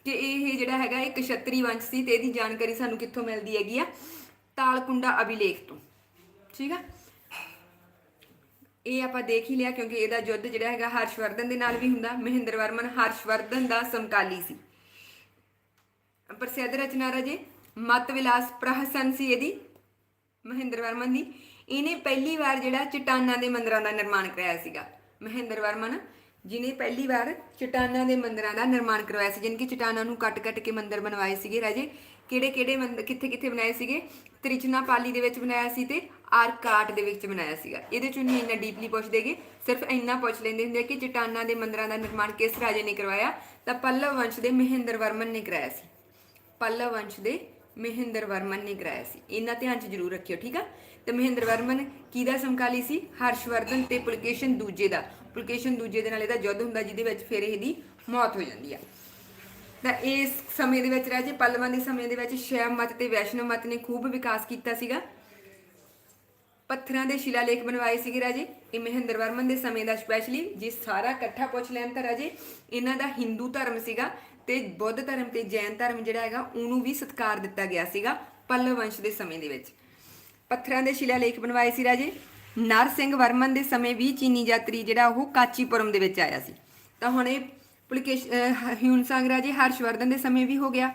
ਕਿ ਇਹ ਜਿਹੜਾ ਹੈਗਾ ਇੱਕ ਛਤਰੀ ਵੰਸ਼ ਸੀ ਤੇ ਇਹਦੀ ਜਾਣਕਾਰੀ ਸਾਨੂੰ ਕਿੱਥੋਂ ਮਿਲਦੀ ਹੈਗੀ ਆ? ਤਾਲਕੁੰਡਾ ਅਭਿਲੇਖ ਤੋਂ। ਠੀਕ ਆ? ਇਹ ਆਪਾਂ ਦੇਖ ਹੀ ਲਿਆ ਕਿਉਂਕਿ ਇਹਦਾ ਯੁੱਧ ਜਿਹੜਾ ਹੈਗਾ ਹਰਸ਼ਵਰਧਨ ਦੇ ਨਾਲ ਵੀ ਹੁੰਦਾ। ਮਹਿੰਦਰ ਵਰਮਨ ਹਰਸ਼ਵਰਧਨ ਦਾ ਸਮਕਾਲੀ ਸੀ। ਪ੍ਰਸਿੱਧ ਰਚਨਾ ਰਾਜੇ ਮਤ ਵਿਲਾਸ ਪ੍ਰਹਸਨ ਸੀ ਇਹਦੀ, ਮਹਿੰਦਰ ਵਰਮਨ ਦੀ। ਇਹਨੇ ਪਹਿਲੀ ਵਾਰ ਜਿਹੜਾ ਚਟਾਨਾਂ ਦੇ ਮੰਦਰਾਂ ਦਾ ਨਿਰਮਾਣ ਕਰਾਇਆ ਸੀਗਾ। ਮਹਿੰਦਰ ਵਰਮਨ ਜਿਨੇ ਪਹਿਲੀ ਵਾਰ ਚਟਾਨਾਂ ਦੇ ਮੰਦਰਾਂ ਦਾ ਨਿਰਮਾਣ ਕਰਵਾਇਆ ਸੀ ਜਿਨਕੀ ਚਟਾਨਾਂ ਨੂੰ ਕੱਟ-ਕੱਟ ਕੇ ਮੰਦਰ ਬਣਵਾਏ ਸੀਗੇ ਰਾਜੇ। ਕਿਹੜੇ-ਕਿਹੜੇ ਮੰਦਰ ਕਿੱਥੇ-ਕਿੱਥੇ ਬਣਾਏ ਸੀਗੇ? ਤ੍ਰਿਚਨਾਪਾਲੀ ਦੇ ਵਿੱਚ ਬਣਾਇਆ ਸੀ ਤੇ ਆਰਕਾਟ ਦੇ ਵਿੱਚ ਬਣਾਇਆ ਸੀਗਾ। ਇਹਦੇ ਚੋਂ ਨਹੀਂ ਇੰਨਾ ਡੀਪਲੀ ਪੁੱਛਦੇਗੇ ਸਿਰਫ ਇੰਨਾ ਪੁੱਛ ਲੈਂਦੇ ਹੁੰਦੇ ਆ ਕਿ ਚਟਾਨਾਂ ਦੇ ਮੰਦਰਾਂ ਦਾ ਨਿਰਮਾਣ ਕਿਸ ਰਾਜੇ ਨੇ ਕਰਵਾਇਆ? ਤਾਂ ਪੱਲਵ ਵੰਸ਼ ਦੇ ਮਹਿੰਦਰ ਵਰਮਨ ਨੇ ਕਰਾਇਆ ਸੀ। ਪੱਲਵ ਵੰਸ਼ ਦੇ ਮਹਿੰਦਰ ਵਰਮਨ ਨੇ ਕਰਾਇਆ ਸੀ। ਇਹਨਾਂ ਧਿਆਨ 'ਚ ਜ਼ਰੂਰ ਰੱਖਿਓ, ਠੀਕ ਆ? ਤੇ ਮਹਿੰਦਰ ਵਰਮਨ ਕਿਹਦਾ ਸਮਕਾਲੀ ਸੀ? ਹਰਸ਼ਵਰਧਨ ਤੇ ਪੁਲਕੇਸ਼ਨ ਦੂਜੇ ਦਾ। ਪੁਲਕੇਸ਼ਨ ਦੂਜੇ ਦੇ ਨਾਲ ਇਹਦਾ ਯੁੱਧ ਹੁੰਦਾ, ਜਿਹਦੇ ਵਿੱਚ ਫਿਰ ਇਹਦੀ ਮੌਤ ਹੋ ਜਾਂਦੀ ਆ। ਤਾਂ ਇਸ ਸਮੇਂ ਦੇ ਵਿੱਚ ਰਾਜੇ ਪੱਲਵਾਂ ਦੇ ਸਮੇਂ ਦੇ ਵਿੱਚ ਸ਼ੈਵ ਮਤ ਤੇ ਵੈਸ਼ਨਵ ਮਤ ਨੇ ਖੂਬ ਵਿਕਾਸ ਕੀਤਾ ਸੀਗਾ। ਪੱਥਰਾਂ ਦੇ ਸ਼ਿਲਾਲੇਖ ਬਣਵਾਏ ਸੀਗੇ ਰਾਜੇ। ਇਹ ਮਹਿੰਦਰ ਵਰਮਨ ਦੇ ਸਮੇਂ ਦਾ ਸਪੈਸ਼ਲੀ ਜੇ ਸਾਰਾ ਇਕੱਠਾ ਪੁੱਛ ਲੈਣ ਤਾਂ ਰਾਜੇ, ਇਹਨਾਂ ਦਾ ਹਿੰਦੂ ਧਰਮ ਸੀਗਾ ਤੇ ਬੁੱਧ ਧਰਮ ਤੇ ਜੈਨ ਧਰਮ ਜਿਹੜਾ ਹੈਗਾ, ਉਹਨੂੰ ਵੀ ਸਤਿਕਾਰ ਦਿੱਤਾ ਗਿਆ ਸੀਗਾ ਪੱਲਵ ਵੰਸ਼ ਦੇ ਸਮੇਂ ਦੇ ਵਿੱਚ। ਪੱਥਰਾਂ ਦੇ ਸ਼ਿਲਾਲੇਖ ਬਣਵਾਏ ਸੀ ਰਾਜੇ। ਨਰ ਸਿੰਘ ਵਰਮਨ ਦੇ ਸਮੇਂ ਵੀ ਚੀਨੀ ਯਾਤਰੀ ਜਿਹੜਾ ਉਹ ਕਾਚੀਪੁਰਮ ਦੇ ਵਿੱਚ ਆਇਆ ਸੀ। ਤਾਂ ਹੁਣ ਇਹ ਪੁਲਕੇਸ਼, ਅਹ ਹਿਊਨ ਸੰਗ ਰਾਜੇ ਹਰਸ਼ਵਰਧਨ ਦੇ ਸਮੇਂ ਵੀ ਹੋ ਗਿਆ।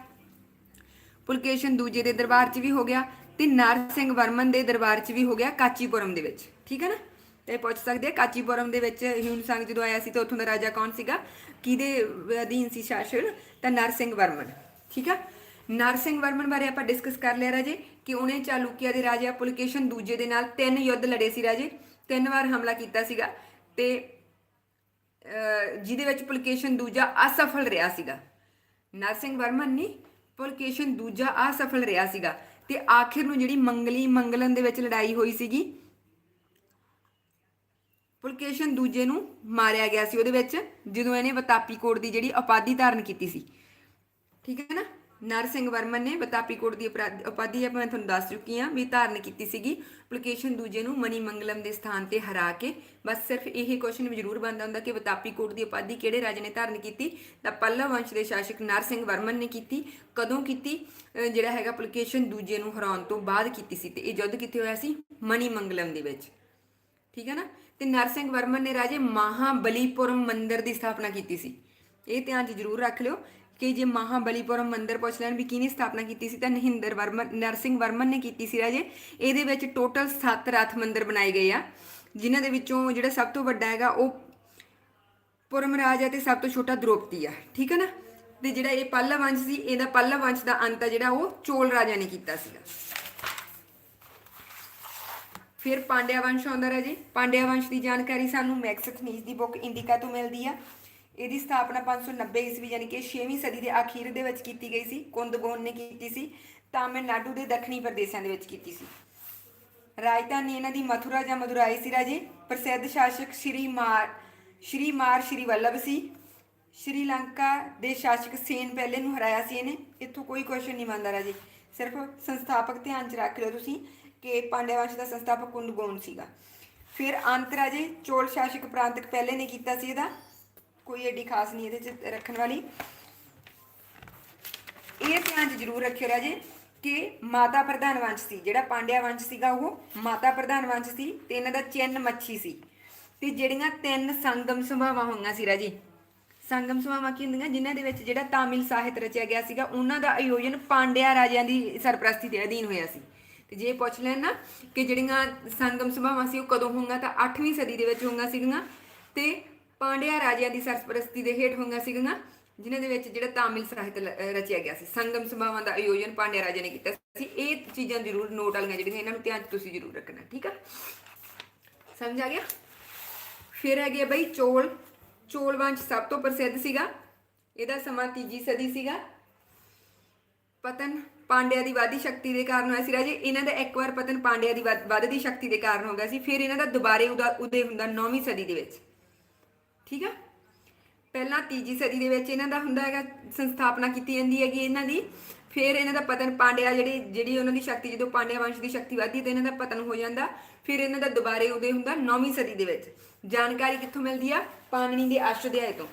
ਪੁਲਕੇਸ਼ਨ ਦੂਜੇ ਦੇ ਦਰਬਾਰ 'ਚ ਵੀ ਹੋ ਗਿਆ ਤੇ ਨਰ ਸਿੰਘ ਵਰਮਨ ਦੇ ਦਰਬਾਰ 'ਚ ਵੀ ਹੋ ਗਿਆ ਕਾਚੀਪੁਰਮ ਦੇ ਵਿੱਚ। ਠੀਕ ਹੈ ਨਾ? ਤੇ ਪੁੱਛ ਸਕਦੇ ਆ ਕਾਚੀਪੁਰਮ ਦੇ ਵਿੱਚ ਹਿਊਨ ਸੰਗ ਜਦੋਂ ਆਇਆ ਸੀ ਤਾਂ ਉੱਥੋਂ ਦਾ ਰਾਜਾ ਕੌਣ ਸੀਗਾ? ਕਿਹਦੇ ਅਧੀਨ ਸੀ ਸ਼ਾਸਨ? ਤਾਂ ਨਰ ਸਿੰਘ ਵਰਮਨ। ਠੀਕ ਆ? ਨਰ ਸਿੰਘ ਵਰਮਨ ਬਾਰੇ ਆਪਾਂ ਡਿਸਕਸ ਕਰ ਲਿਆ ਰਾਜੇ। ਕਿ ਉਹਨੇ ਚਾਲੂਕਿਆ ਦੇ ਰਾਜਾ ਪੁਲਕੇਸ਼ਨ ਦੂਜੇ ਦੇ ਨਾਲ ਤਿੰਨ ਯੁੱਧ ਲੜੇ ਸੀ ਰਾਜੇ। ਤਿੰਨ ਵਾਰ ਹਮਲਾ ਕੀਤਾ ਸੀਗਾ ਤੇ ਜਿਹਦੇ ਵਿੱਚ ਪੁਲਕੇਸ਼ਨ ਦੂਜਾ ਅਸਫਲ ਰਿਹਾ ਸੀਗਾ। ਨਰਸਿੰਘ ਵਰਮਨ ਨੇ ਪੁਲਕੇਸ਼ਨ ਦੂਜਾ ਅਸਫਲ ਰਿਹਾ ਸੀਗਾ। ਤੇ ਆਖਿਰ ਨੂੰ ਜਿਹੜੀ ਮੰਗਲੀ ਮੰਗਲਨ ਦੇ ਵਿੱਚ ਲੜਾਈ ਹੋਈ ਸੀਗੀ ਪੁਲਕੇਸ਼ਨ ਦੂਜੇ ਨੂੰ ਮਾਰਿਆ ਗਿਆ ਸੀ ਉਹਦੇ ਵਿੱਚ, ਜਦੋਂ ਇਹਨੇ ਵਤਾਪੀ ਕੋਟ ਦੀ ਜਿਹੜੀ ਉਪਾਧੀ ਧਾਰਨ ਕੀਤੀ ਸੀ। ਠੀਕ ਹੈ ਨਾ? ਨਰਸਿੰਘ ਵਰਮਨ ਨੇ ਵਤਾਪੀ ਕੋਟ ਦੀ ਉਪਰਾ- ਉਪਾਧੀ ਆਪਾਂ ਮੈਂ ਤੁਹਾਨੂੰ ਦੱਸ ਚੁੱਕੀ ਹਾਂ, ਵੀ ਧਾਰਨ ਕੀਤੀ ਸੀਗੀ। ਪੁਲਕੇਸ਼ਨ ਦੂਜੇ ਨੂੰ ਮਨੀ ਮੰਗਲਮ ਦੇ ਸਥਾਨ ਤੇ ਹਰਾ ਕੇ। ਬਸ ਸਿਰਫ ਇਹ ਕੁਐਸਚਨ ਜ਼ਰੂਰ ਬਣਦਾ ਹੁੰਦਾ ਕਿ ਵਤਾਪੀ ਕੋਟ ਦੀ ਉਪਾਧੀ ਕਿਹੜੇ ਰਾਜੇ ਨੇ ਧਾਰਨ ਕੀਤੀ? ਤਾਂ ਪੱਲਵ ਵੰਸ਼ ਦੇ ਸ਼ਾਸਕ ਨਰਸਿੰਘ ਵਰਮਨ ਨੇ ਕੀਤੀ। ਕਦੋਂ ਕੀਤੀ? ਜਿਹੜਾ ਹੈਗਾ ਪੁਲਕੇਸ਼ਨ ਦੂਜੇ ਨੂੰ ਹਰਾਉਣ ਤੋਂ ਬਾਅਦ ਕੀਤੀ ਸੀ ਤੇ ਇਹ ਯੁੱਧ ਕਿੱਥੇ ਹੋਇਆ ਸੀ? ਮਨੀ ਮੰਗਲਮ ਦੇ ਵਿੱਚ। ਠੀਕ ਹੈ ਨਾ? ਤੇ ਨਰਸਿੰਘ ਵਰਮਨ ਨੇ ਰਾਜੇ ਮਹਾਬਲੀਪੁਰਮ ਮੰਦਿਰ ਦੀ ਸਥਾਪਨਾ ਕੀਤੀ ਸੀ। ਇਹ ਧਿਆਨ 'ਚ ਜ਼ਰੂਰ ਰੱਖ ਲਿਓ। ਕਿ ਜੇ ਮਹਾਬਲੀਪੁਰਮ ਮੰਦਿਰ ਪੁੱਛ ਲੈਣ ਵੀ ਕਿਹਨੇ ਸਥਾਪਨਾ ਕੀਤੀ ਸੀ, ਤਾਂ ਨਹਿੰਦਰ ਵਰਮਨ, ਨਰਸਿੰਘ ਵਰਮਨ ਨੇ ਕੀਤੀ ਸੀ ਰਾਜੇ। ਇਹਦੇ ਵਿੱਚ ਟੋਟਲ 7 ਰਥ ਮੰਦਿਰ ਬਣਾਏ ਗਏ ਆ, ਜਿਨ੍ਹਾਂ ਦੇ ਵਿੱਚੋਂ ਜਿਹੜਾ ਸਭ ਤੋਂ ਵੱਡਾ ਹੈਗਾ ਉਹ ਪੁਰਮਰਾਜ ਹੈ ਤੇ ਸਭ ਤੋਂ ਛੋਟਾ ਦ੍ਰੋਪਦੀ ਆ, ਠੀਕ ਹੈ ਨਾ? ਤੇ ਜਿਹੜਾ ਇਹ ਪੱਲਵ ਵੰਸ਼ ਸੀ, ਇਹਦਾ ਪੱਲਵ ਵੰਸ਼ ਦਾ ਅੰਤ ਆ ਜਿਹੜਾ ਉਹ ਚੋਲ ਰਾਜਾ ਨੇ ਕੀਤਾ ਸੀਗਾ। ਫਿਰ ਪਾਂਡਿਆ ਵੰਸ਼ ਆਉਂਦਾ ਰਾਜੇ। ਪਾਂਡਿਆ ਵੰਸ਼ ਦੀ ਜਾਣਕਾਰੀ ਸਾਨੂੰ ਮੈਕਸਥਨੀਸ ਦੀ ਬੁੱਕ ਇੰਡੀਕਾ ਤੋਂ ਮਿਲਦੀ ਆ। ਇਹਦੀ ਸਥਾਪਨਾ 590 ਈਸਵੀ ਯਾਨੀ ਕਿ 6ਵੀਂ ਸਦੀ ਦੇ ਅਖੀਰ ਦੇ ਵਿੱਚ ਕੀਤੀ ਗਈ ਸੀ ਕੁੰਦਗੋਨ ਨੇ ਕੀਤੀ ਸੀ, ਤਾਮਿਲਨਾਡੂ ਦੇ ਦੱਖਣੀ ਪ੍ਰਦੇਸ਼ਾਂ ਦੇ ਵਿੱਚ ਕੀਤੀ ਸੀ। ਰਾਜਧਾਨੀ ਇਹਨਾਂ ਦੀ ਮਥੁਰਾ ਜਾਂ ਮਦੁਰਾਈ ਸੀ ਰਾਜੇ। ਪ੍ਰਸਿੱਧ ਸ਼ਾਸਕ ਸ਼੍ਰੀ ਮਾਰ ਸ਼੍ਰੀ ਮਾਰ ਸ਼੍ਰੀ ਵੱਲਭ ਸੀ। ਸ਼੍ਰੀਲੰਕਾ ਦੇ ਸ਼ਾਸਕ ਸੇਨ ਪਹਿਲੇ ਨੂੰ ਹਰਾਇਆ ਸੀ ਇਹਨੇ। ਇੱਥੋਂ ਕੋਈ ਕੁਐਸਚਨ ਨਹੀਂ ਮੰਨਦਾ ਰਾਜੇ। ਸਿਰਫ ਸੰਸਥਾਪਕ ਧਿਆਨ 'ਚ ਰੱਖ ਲਿਓ ਤੁਸੀਂ ਕਿ ਪਾਂਡਿਆ ਵੰਸ਼ ਦਾ ਸੰਸਥਾਪਕ ਕੁੰਦਗੋਨ ਸੀਗਾ। ਫਿਰ ਅੰਤ ਰਾਜੇ, ਚੋਲ ਸ਼ਾਸਕ ਪ੍ਰਾਂਤਕ ਪਹਿਲੇ ਨੇ ਕੀਤਾ ਸੀ ਇਹਦਾ। ਕੋਈ ਐਡੀ ਖਾਸ ਨਹੀਂ ਇਹਦੇ 'ਚ ਰੱਖਣ ਵਾਲੀ। ਇਹ ਧਿਆਨ 'ਚ ਜ਼ਰੂਰ ਰੱਖਿਓ ਰਾਜੇ ਕਿ ਮਾਤਾ ਪ੍ਰਧਾਨ ਵੰਸ਼ ਸੀ, ਜਿਹੜਾ ਪਾਂਡਿਆ ਵੰਸ਼ ਸੀਗਾ ਉਹ ਮਾਤਾ ਪ੍ਰਧਾਨ ਵੰਸ਼ ਸੀ ਤੇ ਇਹਨਾਂ ਦਾ ਚਿੰਨ ਮੱਛੀ ਸੀ। ਤੇ ਜਿਹੜੀਆਂ ਤਿੰਨ ਸੰਗਮ ਸਭਾਵਾਂ ਹੋਈਆਂ ਸੀ ਰਾਜੇ, ਸੰਗਮ ਸਭਾਵਾਂ ਕੀ ਹੁੰਦੀਆਂ? ਜਿਨ੍ਹਾਂ ਦੇ ਵਿੱਚ ਜਿਹੜਾ ਤਾਮਿਲ ਸਾਹਿਤ ਰਚਿਆ ਗਿਆ ਸੀਗਾ, ਉਹਨਾਂ ਦਾ ਆਯੋਜਨ ਪਾਂਡਿਆ ਰਾਜਿਆਂ ਦੀ ਸਰਪ੍ਰਸਤੀ ਦੇ ਅਧੀਨ ਹੋਇਆ ਸੀ। ਤੇ ਜੇ ਪੁੱਛ ਲੈਣ ਨਾ ਕਿ ਜਿਹੜੀਆਂ ਸੰਗਮ ਸਭਾਵਾਂ ਸੀ ਉਹ ਕਦੋਂ ਹੋਈਆਂ ਤਾਂ 8ਵੀਂ ਸਦੀ ਦੇ ਵਿੱਚ ਹੋਈਆਂ ਸੀਗੀਆਂ। ਤੇ ਪਾਂਡਿਆ ਰਾਜਿਆਂ ਦੀ ਸਰਪ੍ਰਸਤੀ ਦੇ ਹੇਠ ਹੋਈਆਂ ਸੀਗੀਆਂ, ਜਿਨ੍ਹਾਂ ਦੇ ਵਿੱਚ ਜਿਹੜਾ ਤਾਮਿਲ ਸਾਹਿਤ ਰਚਿਆ ਗਿਆ ਸੀ। ਸੰਗਮ ਸਭਾਵਾਂ ਦਾ ਆਯੋਜਨ ਪਾਂਡਿਆ ਰਾਜਿਆਂ ਨੇ ਕੀਤਾ ਸੀ। ਇਹ ਚੀਜ਼ਾਂ ਜ਼ਰੂਰ ਨੋਟ ਵਾਲੀਆਂ ਜਿਹੜੀਆਂ ਇਹਨਾਂ ਨੂੰ ਧਿਆਨ 'ਚ ਤੁਸੀਂ ਜ਼ਰੂਰ ਰੱਖਣਾ, ਠੀਕ ਆ? ਸਮਝ ਆ ਗਿਆ? ਫਿਰ ਹੈਗੇ ਬਈ ਚੋਲ। ਚੋਲ ਵੰਸ਼ ਸਭ ਤੋਂ ਪ੍ਰਸਿੱਧ ਸੀਗਾ। ਇਹਦਾ ਸਮਾਂ ਤੀਜੀ ਸਦੀ ਸੀਗਾ। ਪਤਨ ਪਾਂਡਿਆ ਦੀ ਵਾਦੀ ਸ਼ਕਤੀ ਦੇ ਕਾਰਨ ਹੋਇਆ ਸੀ ਰਾਜੇ। ਇਹਨਾਂ ਦਾ ਇੱਕ ਵਾਰ ਪਤਨ ਪਾਂਡਿਆ ਦੀ ਵੱਧ- ਵੱਧਦੀ ਸ਼ਕਤੀ ਦੇ ਕਾਰਨ ਹੋ ਗਿਆ ਸੀ। ਫਿਰ ਇਹਨਾਂ ਦਾ ਦੁਬਾਰੇ ਉਦਾ- ਉਦੈ ਹੁੰਦਾ 9ਵੀਂ ਸਦੀ ਦੇ ਵਿੱਚ। ਠੀਕ ਆ? ਪਹਿਲਾਂ ਤੀਜੀ ਸਦੀ ਦੇ ਵਿੱਚ ਇਹਨਾਂ ਦਾ ਹੁੰਦਾ ਹੈਗਾ, ਸੰਸਥਾਪਨਾ ਕੀਤੀ ਜਾਂਦੀ ਹੈਗੀ ਇਹਨਾਂ ਦੀ। ਫਿਰ ਇਹਨਾਂ ਦਾ ਪਤਨ ਪਾਂਡਿਆ ਜਿਹੜੀ ਜਿਹੜੀ ਉਹਨਾਂ ਦੀ ਸ਼ਕਤੀ, ਜਦੋਂ ਪਾਂਡਿਆ ਵੰਸ਼ ਦੀ ਸ਼ਕਤੀ ਵਧਦੀ ਤੇ ਇਹਨਾਂ ਦਾ ਪਤਨ ਹੋ ਜਾਂਦਾ। ਫਿਰ ਇਹਨਾਂ ਦਾ ਦੁਬਾਰੇ ਉਦੈ ਹੁੰਦਾ 9ਵੀਂ ਸਦੀ ਦੇ ਵਿੱਚ। ਜਾਣਕਾਰੀ ਕਿੱਥੋਂ ਮਿਲਦੀ ਆ? ਪਾਣਨੀ ਦੇ ਅਸ਼ਟਅਧਿਆਇ ਤੋਂ।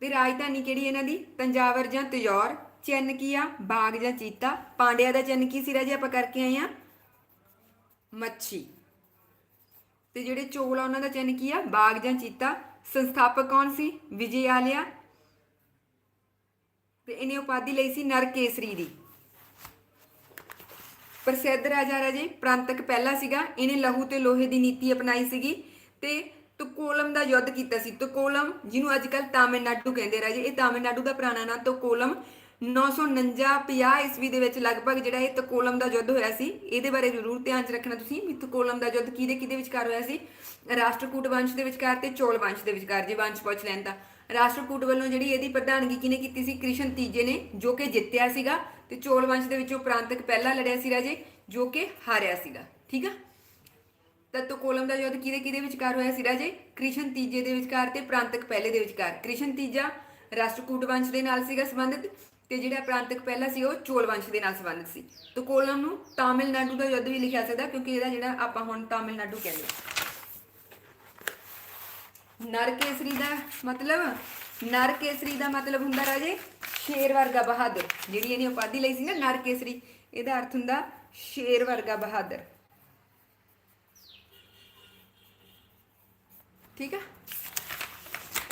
ਤੇ ਰਾਜਧਾਨੀ ਕਿਹੜੀ ਇਹਨਾਂ ਦੀ? ਤੰਜਾਵਰ ਜਾਂ ਤਜੌਰ। ਚਿੰਨ ਕੀ ਆ? ਬਾਗ ਜਾਂ ਚੀਤਾ। ਪਾਂਡਿਆ ਦਾ ਚਿੰਨ ਕੀ ਸੀ ਰਾਜੇ? ਆਪਾਂ ਕਰਕੇ ਆਏ ਆ। ਮੱਛੀ। ਤੇ ਜਿਹੜੇ ਚੋਲ ਆ, ਉਹਨਾਂ ਦਾ ਚਿੰਨ ਕੀ ਆ? ਬਾਗ ਜਾਂ ਚੀਤਾ। ਸੰਸਥਾਪਕ ਕੌਣ ਸੀ? ਵਿਜੇ ਆਲਿਆ। ਤੇ ਇਹਨੇ ਉਪਾਧੀ ਲਈ ਸੀ ਨਰ ਕੇਸਰੀ ਦੀ। ਪ੍ਰਸਿੱਧ ਰਾਜਾ ਰਾਜੇ, ਪ੍ਰਾਂਤਕ ਪਹਿਲਾ ਸੀਗਾ। ਇਹਨੇ ਲਹੂ ਤੇ ਲੋਹੇ ਦੀ ਨੀਤੀ ਅਪਣਾਈ ਸੀਗੀ ਤੇ ਤੁਕੋਲਮ ਦਾ ਯੁੱਧ ਕੀਤਾ ਸੀ। ਤੁਕੋਲਮ, ਜਿਹਨੂੰ ਅੱਜ ਕੱਲ੍ਹ ਤਾਮਿਲਨਾਡੂ ਕਹਿੰਦੇ ਰਾਜੇ। ਇਹ ਤਾਮਿਲਨਾਡੂ ਦਾ ਪੁਰਾਣਾ ਨਾਮ ਤਕੋਲਮ 949 50 ਈਸਵੀ ਦੇ ਵਿੱਚ ਲਗਭਗ ਜਿਹੜਾ ਇਹ ਤਕੋਲਮ ਦਾ ਯੁੱਧ ਹੋਇਆ ਸੀ, ਇਹਦੇ ਬਾਰੇ ਜ਼ਰੂਰ ਧਿਆਨ 'ਚ ਰੱਖਣਾ ਤੁਸੀਂ, ਵੀ ਤੁਕੋਲਮ ਦਾ ਯੁੱਧ ਕਿਹਦੇ ਕਿਹਦੇ ਵਿਚਕਾਰ ਹੋਇਆ ਸੀ? ਰਾਸ਼ਟਰਕੂਟ ਵੰਸ਼ ਦੇ ਵਿਚਕਾਰ ਤੇ ਚੋਲ ਵੰਸ਼ ਦੇ ਵਿਚਕਾਰ, ਜੇ ਵੰਸ਼ ਪੁੱਛ ਲੈਣ ਤਾਂ। ਰਾਸ਼ਟਰਕੂਟ ਵੱਲੋਂ ਜਿਹੜੀ ਇਹਦੀ ਪ੍ਰਧਾਨਗੀ ਕਿਹਨੇ ਕੀਤੀ ਸੀ? ਕ੍ਰਿਸ਼ਨ ਤੀਜੇ ਨੇ, ਜੋ ਕਿ ਜਿੱਤਿਆ ਸੀਗਾ ਤੇ ਚੋਲ ਵੰਸ਼ ਦੇ ਵਿੱਚੋਂ ਪ੍ਰਾਂਤਕ ਪਹਿਲਾ ਲੜਿਆ ਸੀ ਰਾਜੇ, ਜੋ ਕਿ ਹਾਰਿਆ ਸੀਗਾ। ਠੀਕ ਆ? ਤਾਂ ਤਕੋਲਮ ਦਾ ਯੁੱਧ ਕਿਹਦੇ ਕਿਹਦੇ ਵਿਚਕਾਰ ਹੋਇਆ ਸੀ ਰਾਜੇ? ਕ੍ਰਿਸ਼ਨ ਤੀਜੇ ਦੇ ਵਿਚਕਾਰ ਤੇ ਪ੍ਰਾਂਤਕ ਪਹਿਲੇ ਦੇ ਵਿਚਕਾਰ। ਕ੍ਰਿਸ਼ਨ ਤੀਜਾ ਰਾਸ਼ਟਰਕੂਟ ਵੰਸ਼ ਦੇ ਨਾਲ ਸੀਗਾ ਸੰਬੰਧਿਤ। ਤੇ ਜਿਹੜਾ ਪ੍ਰਾਂਤਕ ਪਹਿਲਾ ਸੀ, ਉਹ ਚੋਲ ਵੰਸ਼ ਦੇ ਨਾਲ ਸੰਬੰਧਿਤ ਸੀ। ਤੁਕੋਲਮ ਨੂੰ ਤਾਮਿਲਨਾਡੂ ਦਾ ਯੁੱਧ ਵੀ ਲਿਖਿਆ ਸਕਦਾ ਕਿਉਂਕਿ ਇਹਦਾ ਜਿਹੜਾ ਆਪਾਂ ਹੁਣ ਤਾਮਿਲਨਾਡੂ ਕਹਿੰਦੇ ਹਾਂ। ਨਰਕੇਸਰੀ ਦਾ ਮਤਲਬ, ਨਰਕੇਸਰੀ ਦਾ ਮਤਲਬ ਹੁੰਦਾ ਰਾਜੇ ਸ਼ੇਰ ਵਰਗਾ ਬਹਾਦਰ, ਜਿਹੜੀ ਇਹਨੇ ਉਪਾਧੀ ਲਈ ਸੀ ਨਾ, ਨਰਕੇਸਰੀ, ਇਹਦਾ ਅਰਥ ਹੁੰਦਾ ਸ਼ੇਰ ਵਰਗਾ ਬਹਾਦਰ। ਠੀਕ ਆ?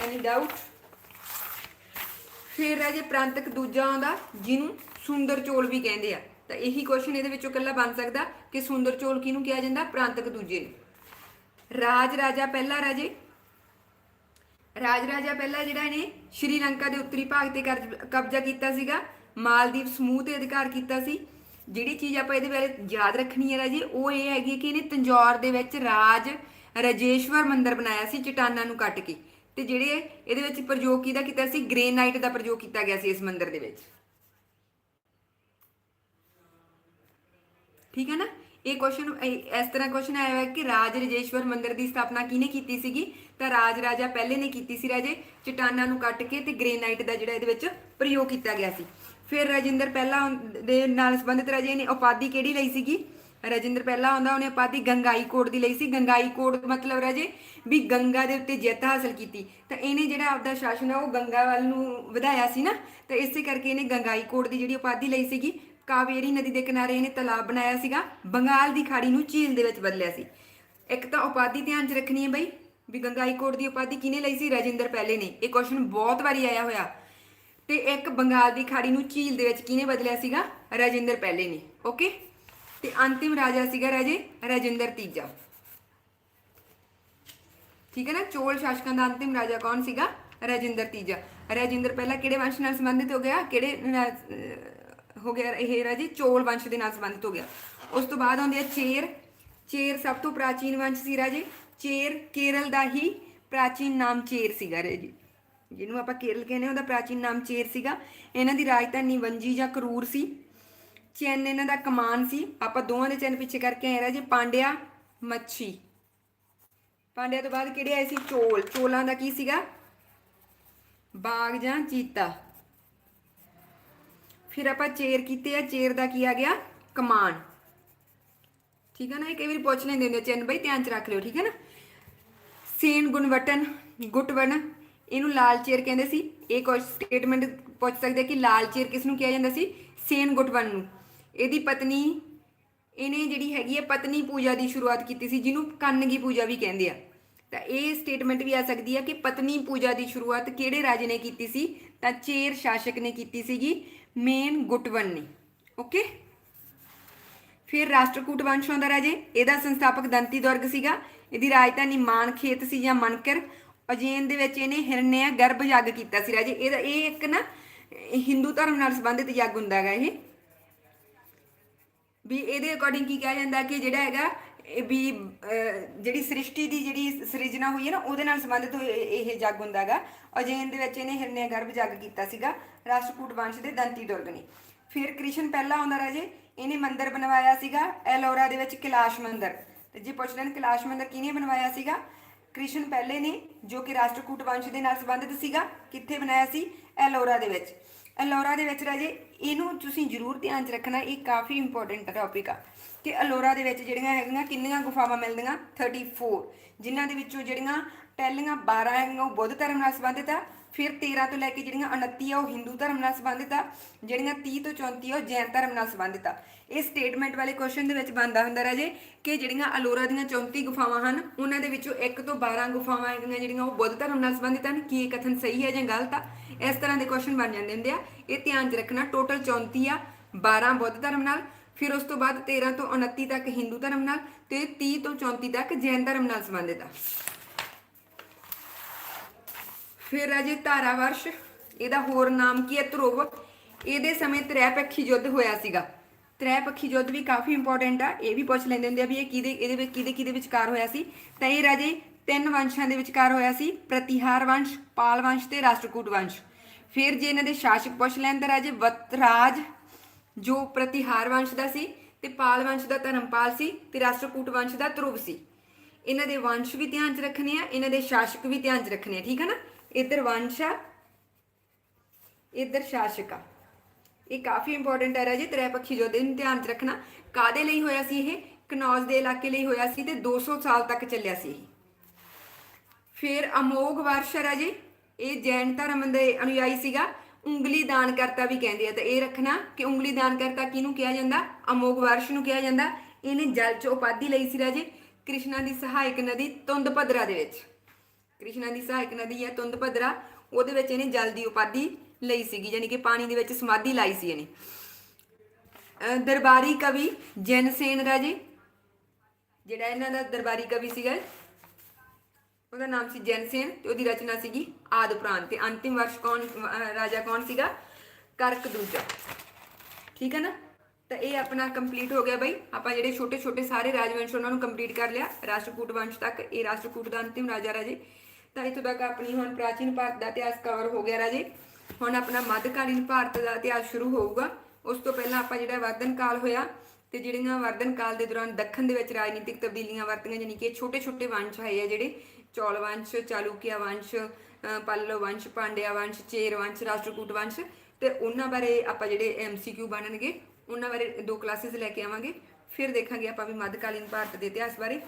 ਐਨੀ ਡਾਊਟ ਫਿਰ ਰਾਜੇ ਪ੍ਰਾਂਤਕ ਦੂਜਾ ਆਉਂਦਾ ਜਿਹਨੂੰ ਸੁੰਦਰ ਚੋਲ ਵੀ ਕਹਿੰਦੇ ਆ। ਤਾਂ ਇਹੀ ਕੁਐਸਚਨ ਇਹਦੇ ਵਿੱਚੋਂ ਇਕੱਲਾ ਬਣ ਸਕਦਾ ਕਿ ਸੁੰਦਰ ਚੋਲ ਕਿਹਨੂੰ ਕਿਹਾ ਜਾਂਦਾ? ਪ੍ਰਾਂਤਕ ਦੂਜੇ ਨੂੰ। ਰਾਜ ਰਾਜਾ ਪਹਿਲਾ ਰਾਜੇ ਰਾਜ ਰਾਜਾ ਪਹਿਲਾ ਜਿਹੜਾ ਇਹਨੇ ਸ਼੍ਰੀਲੰਕਾ ਦੇ ਉੱਤਰੀ ਭਾਗ ਤੇ ਕਰਜ- ਕਬਜ਼ਾ ਕੀਤਾ ਸੀਗਾ। ਮਾਲਦੀਵ ਸਮੂਹ ਤੇ ਅਧਿਕਾਰ ਕੀਤਾ ਸੀ। ਜਿਹੜੀ ਚੀਜ਼ ਆਪਾਂ ਇਹਦੇ ਬਾਰੇ ਯਾਦ ਰੱਖਣੀ ਹੈ ਰਾਜੇ, ਉਹ ਇਹ ਹੈਗੀ ਕਿ ਇਹਨੇ ਤੰਜੌਰ ਦੇ ਵਿੱਚ ਰਾਜ ਰਾਜੇਸ਼ਵਰ ਮੰਦਿਰ ਬਣਾਇਆ ਸੀ, ਚਟਾਨਾਂ ਨੂੰ ਕੱਟ ਕੇ। ਤੇ ਜਿਹੜੇ ਇਹਦੇ ਵਿੱਚ ਪ੍ਰਯੋਗ ਕਿਹਦਾ ਕੀਤਾ ਸੀ? ਗ੍ਰੇਨਾਈਟ ਦਾ ਪ੍ਰਯੋਗ ਕੀਤਾ ਗਿਆ ਸੀ ਇਸ ਮੰਦਿਰ ਦੇ ਵਿੱਚ। ਠੀਕ ਹੈ ਨਾ? ਇਹ ਕੁਐਸਚਨ ਇਸ ਤਰ੍ਹਾਂ ਕੁਐਸਚਨ ਆਇਆ ਹੋਇਆ ਕਿ ਰਾਜ ਰਜੇਸ਼ਵਰ ਮੰਦਿਰ ਦੀ ਸਥਾਪਨਾ ਕਿਹਨੇ ਕੀਤੀ ਸੀਗੀ? ਤਾਂ ਰਾਜ ਰਾਜਾ ਪਹਿਲੇ ਨੇ ਕੀਤੀ ਸੀ ਰਾਜੇ, ਚਟਾਨਾਂ ਨੂੰ ਕੱਟ ਕੇ ਤੇ ਗ੍ਰੇਨਾਈਟ ਦਾ ਜਿਹੜਾ ਇਹਦੇ ਵਿੱਚ ਪ੍ਰਯੋਗ ਕੀਤਾ ਗਿਆ ਸੀ। ਫਿਰ ਰਾਜਿੰਦਰ ਪਹਿਲਾ ਦੇ ਨਾਲ ਸੰਬੰਧਿਤ ਰਾਜੇ ਨੇ ਉਪਾਧੀ ਕਿਹੜੀ ਲਈ ਸੀਗੀ? ਰਾਜਿੰਦਰ ਪਹਿਲਾ ਆਉਂਦਾ, ਉਹਨੇ ਉਪਾਧੀ ਗੰਗਾਈ ਕੋਟ ਦੀ ਲਈ ਸੀ। ਗੰਗਾਈ ਕੋਟ ਮਤਲਬ ਰਾਜੇ ਵੀ ਗੰਗਾ ਦੇ ਉੱਤੇ ਜਿੱਤ ਹਾਸਲ ਕੀਤੀ। ਤਾਂ ਇਹਨੇ ਜਿਹੜਾ ਆਪਦਾ ਸ਼ਾਸਨ ਹੈ ਉਹ ਗੰਗਾ ਵੱਲ ਨੂੰ ਵਧਾਇਆ ਸੀ ਨਾ। ਤਾਂ ਇਸੇ ਕਰਕੇ ਇਹਨੇ ਗੰਗਾਈ ਕੋਟ ਦੀ ਜਿਹੜੀ ਉਪਾਧੀ ਲਈ ਸੀਗੀ, ਕਾਵੇਰੀ ਨਦੀ ਦੇ ਕਿਨਾਰੇ ਇਹਨੇ ਤਲਾਬ ਬਣਾਇਆ ਸੀਗਾ। ਬੰਗਾਲ ਦੀ ਖਾੜੀ ਨੂੰ ਝੀਲ ਦੇ ਵਿੱਚ ਬਦਲਿਆ ਸੀ। ਇੱਕ ਤਾਂ ਉਪਾਧੀ ਧਿਆਨ 'ਚ ਰੱਖਣੀ ਹੈ ਬਈ, ਵੀ ਗੰਗਾਈ ਕੋਟ ਦੀ ਉਪਾਧੀ ਕਿਹਨੇ ਲਈ ਸੀ? ਰਾਜਿੰਦਰ ਪਹਿਲੇ ਨੇ। ਇਹ ਕੁਐਸਚਨ ਬਹੁਤ ਵਾਰੀ ਆਇਆ ਹੋਇਆ। ਤੇ ਇੱਕ ਬੰਗਾਲ ਦੀ ਖਾੜੀ ਨੂੰ ਝੀਲ ਦੇ ਵਿੱਚ ਕਿਹਨੇ ਬਦਲਿਆ ਸੀਗਾ? ਰਾਜਿੰਦਰ ਪਹਿਲੇ ਨੇ। ਓਕੇ ਤੇ ਅੰਤਿਮ ਰਾਜਾ ਸੀਗਾ ਰਾਜੇ ਰਾਜਿੰਦਰ ਤੀਜਾ। ਠੀਕ ਹੈ ਨਾ? ਚੋਲ ਸ਼ਾਸਕਾਂ ਦਾ ਅੰਤਿਮ ਰਾਜਾ ਕੌਣ ਸੀਗਾ? ਰਾਜਿੰਦਰ ਤੀਜਾ। ਰਾਜਿੰਦਰ ਪਹਿਲਾਂ ਕਿਹੜੇ ਵੰਸ਼ ਨਾਲ ਸੰਬੰਧਿਤ ਹੋ ਗਿਆ? ਕਿਹੜੇ ਹੋ ਗਿਆ ਇਹ ਰਾਜੇ? ਚੋਲ ਵੰਸ਼ ਦੇ ਨਾਲ ਸੰਬੰਧਿਤ ਹੋ ਗਿਆ। ਉਸ ਤੋਂ ਬਾਅਦ ਆਉਂਦੇ ਆ ਚੇਰ। ਚੇਰ ਸਭ ਤੋਂ ਪ੍ਰਾਚੀਨ ਵੰਸ਼ ਸੀ ਰਾਜੇ। ਚੇਰ ਕੇਰਲ ਦਾ ਹੀ ਪ੍ਰਾਚੀਨ ਨਾਮ ਚੇਰ ਸੀਗਾ ਰਾਜੇ। ਜਿਹਨੂੰ ਆਪਾਂ ਕੇਰਲ ਕਹਿੰਦੇ ਹਾਂ, ਉਹਦਾ ਪ੍ਰਾਚੀਨ ਨਾਮ ਚੇਰ ਸੀਗਾ। ਇਹਨਾਂ ਦੀ ਰਾਜਧਾਨੀ ਵੰਜੀ ਜਾਂ ਕਰੂਰ ਸੀ। ਚੈਨ ਇਹਨਾਂ ਦਾ ਕਮਾਨ ਸੀ। ਆਪਾਂ ਦੋਵਾਂ ਦੇ ਚੈਨ ਪਿੱਛੇ ਕਰਕੇ ਆਏ ਰਾਜੇ। ਪਾਂਡਿਆ ਮੱਛੀ। ਪਾਂਡਿਆ ਤੋਂ ਬਾਅਦ ਕਿਹੜੇ ਆਏ ਸੀ? ਚੋਲ। ਚੋਲਾਂ ਦਾ ਕੀ ਸੀਗਾ? ਬਾਗ ਜਾਂ ਚੀਤਾ। ਫਿਰ ਆਪਾਂ ਚੇਰ ਕੀਤੇ ਆ। ਚੇਰ ਦਾ ਕੀ ਆ ਗਿਆ? ਕਮਾਨ। ਠੀਕ ਹੈ ਨਾ? ਇਹ ਕਈ ਵਾਰੀ ਪੁੱਛ ਲੈਂਦੇ ਹੁੰਦੇ ਆ, ਚਿੰਨ। ਬਈ ਧਿਆਨ ਚ ਰੱਖ ਲਿਓ ਠੀਕ ਹੈ ਨਾ? ਸੇਨ ਗੁਣਵਟਨ ਗੁਟਵਨ ਇਹਨੂੰ ਲਾਲ ਚੇਰ ਕਹਿੰਦੇ ਸੀ। ਇਹ ਕੁਝ ਸਟੇਟਮੈਂਟ ਪੁੱਛ ਸਕਦੇ ਕਿ ਲਾਲ ਚੇਰ ਕਿਸ ਨੂੰ ਕਿਹਾ ਜਾਂਦਾ ਸੀ? ਸੇਨ ਗੁਟਵਨ ਨੂੰ। ਇਹਦੀ ਪਤਨੀ, ਇਹਨੇ ਜਿਹੜੀ ਹੈਗੀ ਹੈ ਪਤਨੀ ਪੂਜਾ ਦੀ ਸ਼ੁਰੂਆਤ ਕੀਤੀ ਸੀ, ਜਿਹਨੂੰ ਕੰਨਗੀ ਪੂਜਾ ਵੀ ਕਹਿੰਦੇ ਆ। ਤਾਂ ਇਹ ਸਟੇਟਮੈਂਟ ਵੀ ਆ ਸਕਦੀ ਹੈ ਕਿ ਪਤਨੀ ਪੂਜਾ ਦੀ ਸ਼ੁਰੂਆਤ ਕਿਹੜੇ ਰਾਜੇ ਨੇ ਕੀਤੀ ਸੀ? ਤਾਂ ਚੇਰ ਸ਼ਾਸਕ ਨੇ ਕੀਤੀ ਸੀਗੀ, ਮੇਨ ਗੁਟਵਨ ਨੇ। ਓਕੇ ਫਿਰ ਰਾਸ਼ਟਰਕੂਟ ਵੰਸ਼ ਆਉਂਦਾ ਰਾਜੇ, ਇਹਦਾ ਸੰਸਥਾਪਕ ਦੰਤੀ ਦੁਰਗ ਸੀਗਾ। ਇਹਦੀ ਰਾਜਧਾਨੀ ਮਾਨਖੇਤ ਸੀ ਜਾਂ ਮਨਕਰ। ਅਜੇਨ ਦੇ ਵਿੱਚ ਇਹਨੇ ਹਿਰਨਿਆ ਗਰਭ ਯੱਗ ਕੀਤਾ ਸੀ ਰਾਜੇ। ਇਹਦਾ ਇਹ ਇੱਕ ਨਾ, ਹਿੰਦੂ ਧਰਮ ਨਾਲ ਸੰਬੰਧਿਤ ਯੱਗ ਹੁੰਦਾ ਹੈਗਾ ਇਹ। ਵੀ ਇਹਦੇ ਅਕੋਰਡਿੰਗ ਕੀ ਕਿਹਾ ਜਾਂਦਾ ਕਿ ਜਿਹੜਾ ਹੈਗਾ, ਇਹ ਵੀ ਜਿਹੜੀ ਸ੍ਰਿਸ਼ਟੀ ਦੀ ਜਿਹੜੀ ਸਿਰਜਣਾ ਹੋਈ ਹੈ ਨਾ, ਉਹਦੇ ਨਾਲ ਸੰਬੰਧਿਤ ਹੋਏ ਇਹ ਇਹ ਜੱਗ ਹੁੰਦਾ ਹੈਗਾ। ਅਜੇਨ ਦੇ ਵਿੱਚ ਇਹਨੇ ਹਿਰਨਿਆ ਗਰਭ ਜੱਗ ਕੀਤਾ ਸੀਗਾ, ਰਾਸ਼ਟਰਕੂਟ ਵੰਸ਼ ਦੇ ਦੰਤੀ ਦੁਰਗ ਨੇ ਫਿਰ ਕ੍ਰਿਸ਼ਨ ਪਹਿਲਾ ਆਉਂਦਾ ਰਾਜੇ ਇਹਨੇ ਮੰਦਿਰ ਬਣਵਾਇਆ ਸੀਗਾ, ਐਲੋਰਾ ਦੇ ਵਿੱਚ ਕੈਲਾਸ਼ ਮੰਦਿਰ। ਤੇ ਜੇ ਪੁੱਛ ਲੈਣ, ਕੈਲਾਸ਼ ਮੰਦਿਰ ਕਿਹਨੇ ਬਣਵਾਇਆ ਸੀਗਾ? ਕ੍ਰਿਸ਼ਨ ਪਹਿਲੇ ਨੇ, ਜੋ ਕਿ ਰਾਸ਼ਟਰਕੂਟ ਵੰਸ਼ ਦੇ ਨਾਲ ਸੰਬੰਧਿਤ ਸੀਗਾ, ਕਿੱਥੇ ਬਣਾਇਆ ਸੀ? ਐਲੋਰਾ ਦੇ ਵਿੱਚ। ਅਲੋਰਾ ਦੇ ਵਿੱਚ ਰਾਜੇ, ਇਹਨੂੰ ਤੁਸੀਂ ਜ਼ਰੂਰ ਧਿਆਨ 'ਚ ਰੱਖਣਾ, ਇਹ ਕਾਫੀ ਇੰਪੋਰਟੈਂਟ ਟੌਪਿਕ ਆ। ਕਿ ਅਲੋਰਾ ਦੇ ਵਿੱਚ ਜਿਹੜੀਆਂ ਹੈਗੀਆਂ, ਕਿੰਨੀਆਂ ਗੁਫਾਵਾਂ ਮਿਲਦੀਆਂ? 34 ਜਿਨ੍ਹਾਂ ਦੇ ਵਿੱਚੋਂ ਜਿਹੜੀਆਂ ਪਹਿਲੀਆਂ 12 ਹੈਗੀਆਂ, ਉਹ ਬੁੱਧ ਧਰਮ ਨਾਲ ਸੰਬੰਧਿਤ ਆ। ਫਿਰ 13 ਤੋਂ ਲੈ ਕੇ ਜਿਹੜੀਆਂ 29 ਆ, ਉਹ ਹਿੰਦੂ ਧਰਮ ਨਾਲ ਸੰਬੰਧਿਤ ਆ, ਜਿਹੜੀਆਂ 30 ਤੋਂ 34 ਆ, ਉਹ ਜੈਨ ਧਰਮ ਨਾਲ ਸੰਬੰਧਿਤ ਆ। ਇਹ ਸਟੇਟਮੈਂਟ ਵਾਲੇ ਕੁਐਸਚਨ ਦੇ ਵਿੱਚ ਬੰਦਾ ਹੁੰਦਾ ਰਾਜੇ ਕਿ ਜਿਹੜੀਆਂ ਅਲੋਰਾ ਦੀਆਂ 34 ਗੁਫਾਵਾਂ ਹਨ, ਉਹਨਾਂ ਦੇ ਵਿੱਚੋਂ 1 ਤੋਂ 12 ਗੁਫਾਵਾਂ ਹੈਗੀਆਂ ਜਿਹੜੀਆਂ ਉਹ ਬੁੱਧ ਧਰਮ ਨਾਲ ਸੰਬੰਧਿਤ ਹਨ, ਕੀ ਇਹ ਕਥਨ ਸਹੀ ਹੈ ਜਾਂ ਗਲਤ ਆ? ਇਸ ਤਰ੍ਹਾਂ ਦੇ ਕੁਐਸਚਨ ਬਣ ਜਾਂਦੇ ਹੁੰਦੇ ਆ। ਇਹ ਧਿਆਨ 'ਚ ਰੱਖਣਾ ਟੋਟਲ 34 ਆ 12 ਬੁੱਧ ਧਰਮ ਨਾਲ, ਫਿਰ ਉਸ ਤੋਂ ਬਾਅਦ 13 ਤੋਂ 29 ਤੱਕ ਹਿੰਦੂ ਧਰਮ ਨਾਲ ਤੇ 30 ਤੋਂ 34 ਤੱਕ ਜੈਨ ਧਰਮ ਨਾਲ ਸੰਬੰਧਿਤ ਆ। ਫਿਰ ਰਾਜੇ ਧਾਰਾਵਰਸ਼, ਇਹਦਾ ਹੋਰ ਨਾਮ ਕੀ ਹੈ? ਧਰੁਵ। ਇਹਦੇ ਸਮੇਂ ਤ੍ਰੈਪੱਖੀ ਯੁੱਧ ਹੋਇਆ ਤ੍ਰੈ ਤ੍ਰੈਪੱਖੀ ਯੁੱਧ ਵੀ ਕਾਫੀ ਇੰਪੋਰਟੈਂਟ ਆ। ਇਹ ਵੀ ਪੁੱਛ ਲੈਂਦੇ ਹੁੰਦੇ ਆ ਵੀ ਇਹ ਕਿਹਦੇ, ਇਹਦੇ ਵਿੱਚ ਕਿਹਦੇ ਕਿਹਦੇ ਵਿਚਕਾਰ ਹੋਇਆ ਸੀ। ਤਾਂ ਇਹ ਰਾਜੇ ਤਿੰਨ ਵੰਸ਼ਾਂ ਦੇ ਵਿਚਕਾਰ ਹੋਇਆ ਸੀ। ਪ੍ਰਤੀਹਾਰ ਵੰਸ਼, ਪਾਲ ਵੰਸ਼ ਤੇ ਰਾਸ਼ਟਰਕੂਟ ਵੰਸ਼। ਫਿਰ ਜੇ ਇਹਨਾਂ ਦੇ ਸ਼ਾਸਕ ਪੁੱਛ ਲੈਣ ਤਾਂ ਰਾਜੇ ਵਤਰਾਜ, ਜੋ ਪ੍ਰਤੀਹਾਰ ਵੰਸ਼ ਦਾ ਸੀ ਤੇ ਪਾਲ ਵੰਸ਼ ਦਾ ਧਰਮਪਾਲ ਸੀ ਤੇ ਰਾਸ਼ਟਰਕੂਟ ਵੰਸ਼ ਦਾ ਧਰੁਵ ਸੀ। ਇਹਨਾਂ ਦੇ ਵੰਸ਼ ਵੀ ਧਿਆਨ 'ਚ ਰੱਖਣੇ ਆ, ਇਹਨਾਂ ਦੇ ਸ਼ਾਸਕ ਵੀ ਧਿਆਨ 'ਚ ਰੱਖਣੇ ਆ, ਠੀਕ ਹੈ ਨਾ? ਇੱਧਰ ਵੰਸ਼ਾ, ਇੱਧਰ ਸ਼ਾਸਕ। ਇਹ ਕਾਫੀ ਇੰਪੋਰਟੈਂਟ ਹੈ ਰਾਜੇ, ਤ੍ਰੈਪੱਖੀ ਯੁੱਧ ਨੂੰ ਧਿਆਨ 'ਚ ਰੱਖਣਾ। ਕਾਦੇ ਲਈ ਹੋਇਆ ਸੀ ਇਹ? ਕਨੌਜ ਦੇ ਇਲਾਕੇ ਲਈ ਹੋਇਆ ਸੀ ਤੇ 200 ਸਾਲ ਤੱਕ ਚੱਲਿਆ ਸੀ ਇਹ। ਫਿਰ ਅਮੋਗ ਵਰਸ਼ ਹੈ ਰਾਜੇ, ਇਹ ਜੈਨ ਧਰਮ ਦੇ ਅਨੁਯਾਈ ਸੀਗਾ। ਉਂਗਲੀ ਦਾਨ ਕਰਤਾ ਵੀ ਕਹਿੰਦੇ ਆ, ਤਾਂ ਇਹ ਰੱਖਣਾ ਕਿ ਉਂਗਲੀ ਦਾਨ ਕਰਤਾ ਕਿਹਨੂੰ ਕਿਹਾ ਜਾਂਦਾ? ਅਮੋਗ ਵਰਸ਼ ਨੂੰ ਕਿਹਾ ਜਾਂਦਾ। ਇਹਨੇ ਜਲ ਚ ਉਪਾਧੀ ਲਈ ਸੀ ਰਾਜੇ, ਕ੍ਰਿਸ਼ਨਾ ਦੀ ਸਹਾਇਕ ਨਦੀ ਤੁੰਦਭਦਰਾ ਦੇ ਵਿੱਚ। ਕ੍ਰਿਸ਼ਨਾ ਦੀ ਸਹਾਇਕ ਨਦੀ ਹੈ ਤੁੰਦਭਦਰਾ, ਉਹਦੇ ਵਿੱਚ ਇਹਨੇ ਜਲ ਦੀ ਉਪਾਧੀ ਲਈ ਸੀਗੀ, ਯਾਨੀ ਕਿ ਪਾਣੀ ਦੇ ਵਿੱਚ ਸਮਾਧੀ ਲਾਈ ਸੀ ਇਹਨੇ। ਦਰਬਾਰੀ ਕਵੀ ਜਨਸੇਨ ਰਾਜੇ, ਜਿਹੜਾ ਇਹਨਾਂ ਦਾ ਦਰਬਾਰੀ ਕਵੀ ਸੀਗਾ, ਉਹਦਾ ਨਾਮ ਸੀ ਜਨਸੇਨ ਤੇ ਉਹਦੀ ਰਚਨਾ ਸੀਗੀ ਆਦਿ ਪੁਰਾਣ ਤੇ ਅੰਤਿਮ ਵਰਸ਼ ਕੌਣ ਰਾਜਾ ਕੌਣ ਸੀਗਾ? ਕਰਕ ਦੂਜਾ। ਠੀਕ ਹੈ ਨਾ? ਤਾਂ ਇਹ ਆਪਣਾ ਕੰਪਲੀਟ ਹੋ ਗਿਆ ਬਈ। ਆਪਾਂ ਜਿਹੜੇ ਛੋਟੇ ਛੋਟੇ ਸਾਰੇ ਰਾਜਵੰਸ਼ ਉਹਨਾਂ ਨੂੰ ਕੰਪਲੀਟ ਕਰ ਲਿਆ, ਰਾਸ਼ਟਰਕੂਟ ਵੰਸ਼ ਤੱਕ, ਇਹ ਰਾਸ਼ਟਰਕੂਟ ਦਾ ਅੰਤਿਮ ਰਾਜਾ ਰਾਜੇ। ਤਾਂ ਇੱਥੋਂ ਤੱਕ ਆਪਣੀ ਹੁਣ ਪ੍ਰਾਚੀਨ ਭਾਰਤ ਦਾ ਇਤਿਹਾਸ ਕਵਰ ਹੋ ਗਿਆ ਰਾਜੇ। ਹੁਣ ਆਪਣਾ ਮੱਧਕਾਲੀਨ ਭਾਰਤ ਦਾ ਇਤਿਹਾਸ ਸ਼ੁਰੂ ਹੋਊਗਾ। ਉਸ ਤੋਂ ਪਹਿਲਾਂ ਆਪਾਂ ਜਿਹੜਾ ਵਰਧਨ ਕਾਲ ਹੋਇਆ ਤੇ ਜਿਹੜੀਆਂ ਵਰਧਨ ਕਾਲ ਦੇ ਦੌਰਾਨ ਦੱਖਣ ਦੇ ਵਿੱਚ ਰਾਜਨੀਤਿਕ ਤਬਦੀਲੀਆਂ ਵਰਤੀਆਂ ਜਾਨੀ ਕਿ ਛੋਟੇ ਛੋਟੇ ਵੰਸ਼ ਆਏ ਆ ਜਿਹੜੇ। ਚੌਲ ਵੰਸ਼ ਚਾਲੂਕਿਆ ਵੰਸ਼ ਅ, ਪੱਲਵ ਵੰਸ਼ ਪਾਂਡਿਆ ਵੰਸ਼ ਚੇਰ ਵੰਸ਼ ਰਾਸ਼ਟਰਕੂਟ ਵੰਸ਼ ਤੇ ਉਹਨਾਂ ਬਾਰੇ ਆਪਾਂ ਜਿਹੜੇ ਐਮਸੀਕਿਊ ਬਣਨਗੇ ਉਹਨਾਂ ਬਾਰੇ ਦੋ ਕਲਾਸਿਸ ਲੈ ਕੇ ਆਵਾਂਗੇ। ਫਿਰ ਦੇਖਾਂਗੇ ਆਪਾਂ ਵੀ ਮੱਧਕਾਲੀਨ ਭਾਰਤ ਦੇ ਇਤਿਹਾਸ ਬਾਰੇ।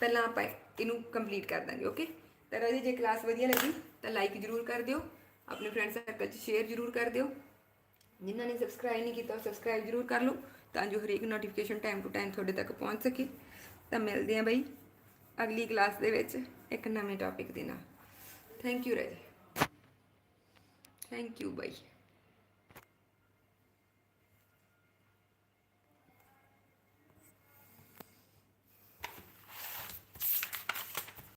ਪਹਿਲਾਂ ਆਪਾਂ ਇਹਨੂੰ ਕੰਪਲੀਟ ਕਰ ਦਾਂਗੇ ਓਕੇ ਤਾਂ ਰਾਜੇ, ਜੇ ਕਲਾਸ ਵਧੀਆ ਲੱਗੀ, ਤਾਂ ਲਾਈਕ ਜਰੂਰ ਕਰ ਦਿਓ। ਆਪਣੇ ਫਰੈਂਡ ਸਰਕਲ 'ਚ ਸ਼ੇਅਰ ਜਰੂਰ ਕਰ ਦਿਓ। ਜਿਨ੍ਹਾਂ ਨੇ ਸਬਸਕ੍ਰਾਈਬ ਨਹੀਂ ਕੀਤਾ ਉਹ ਸਬਸਕ੍ਰਾਈਬ ਜਰੂਰ ਕਰ ਲਓ, ਤਾਂ ਜੋ ਹਰੇਕ ਨੋਟੀਫਿਕੇਸ਼ਨ ਟਾਈਮ ਟੂ ਟਾਈਮ ਤੁਹਾਡੇ ਤੱਕ ਪਹੁੰਚ ਸਕੇ। ਤਾਂ ਮਿਲਦੇ ਆਂ ਬਈ ਅਗਲੀ ਕਲਾਸ ਦੇ ਵਿੱਚ ਇੱਕ ਨਵੇਂ ਟੌਪਿਕ ਦੇ ਨਾਲ। ਥੈਂਕ ਯੂ ਰਾਜੇ। Thank you by.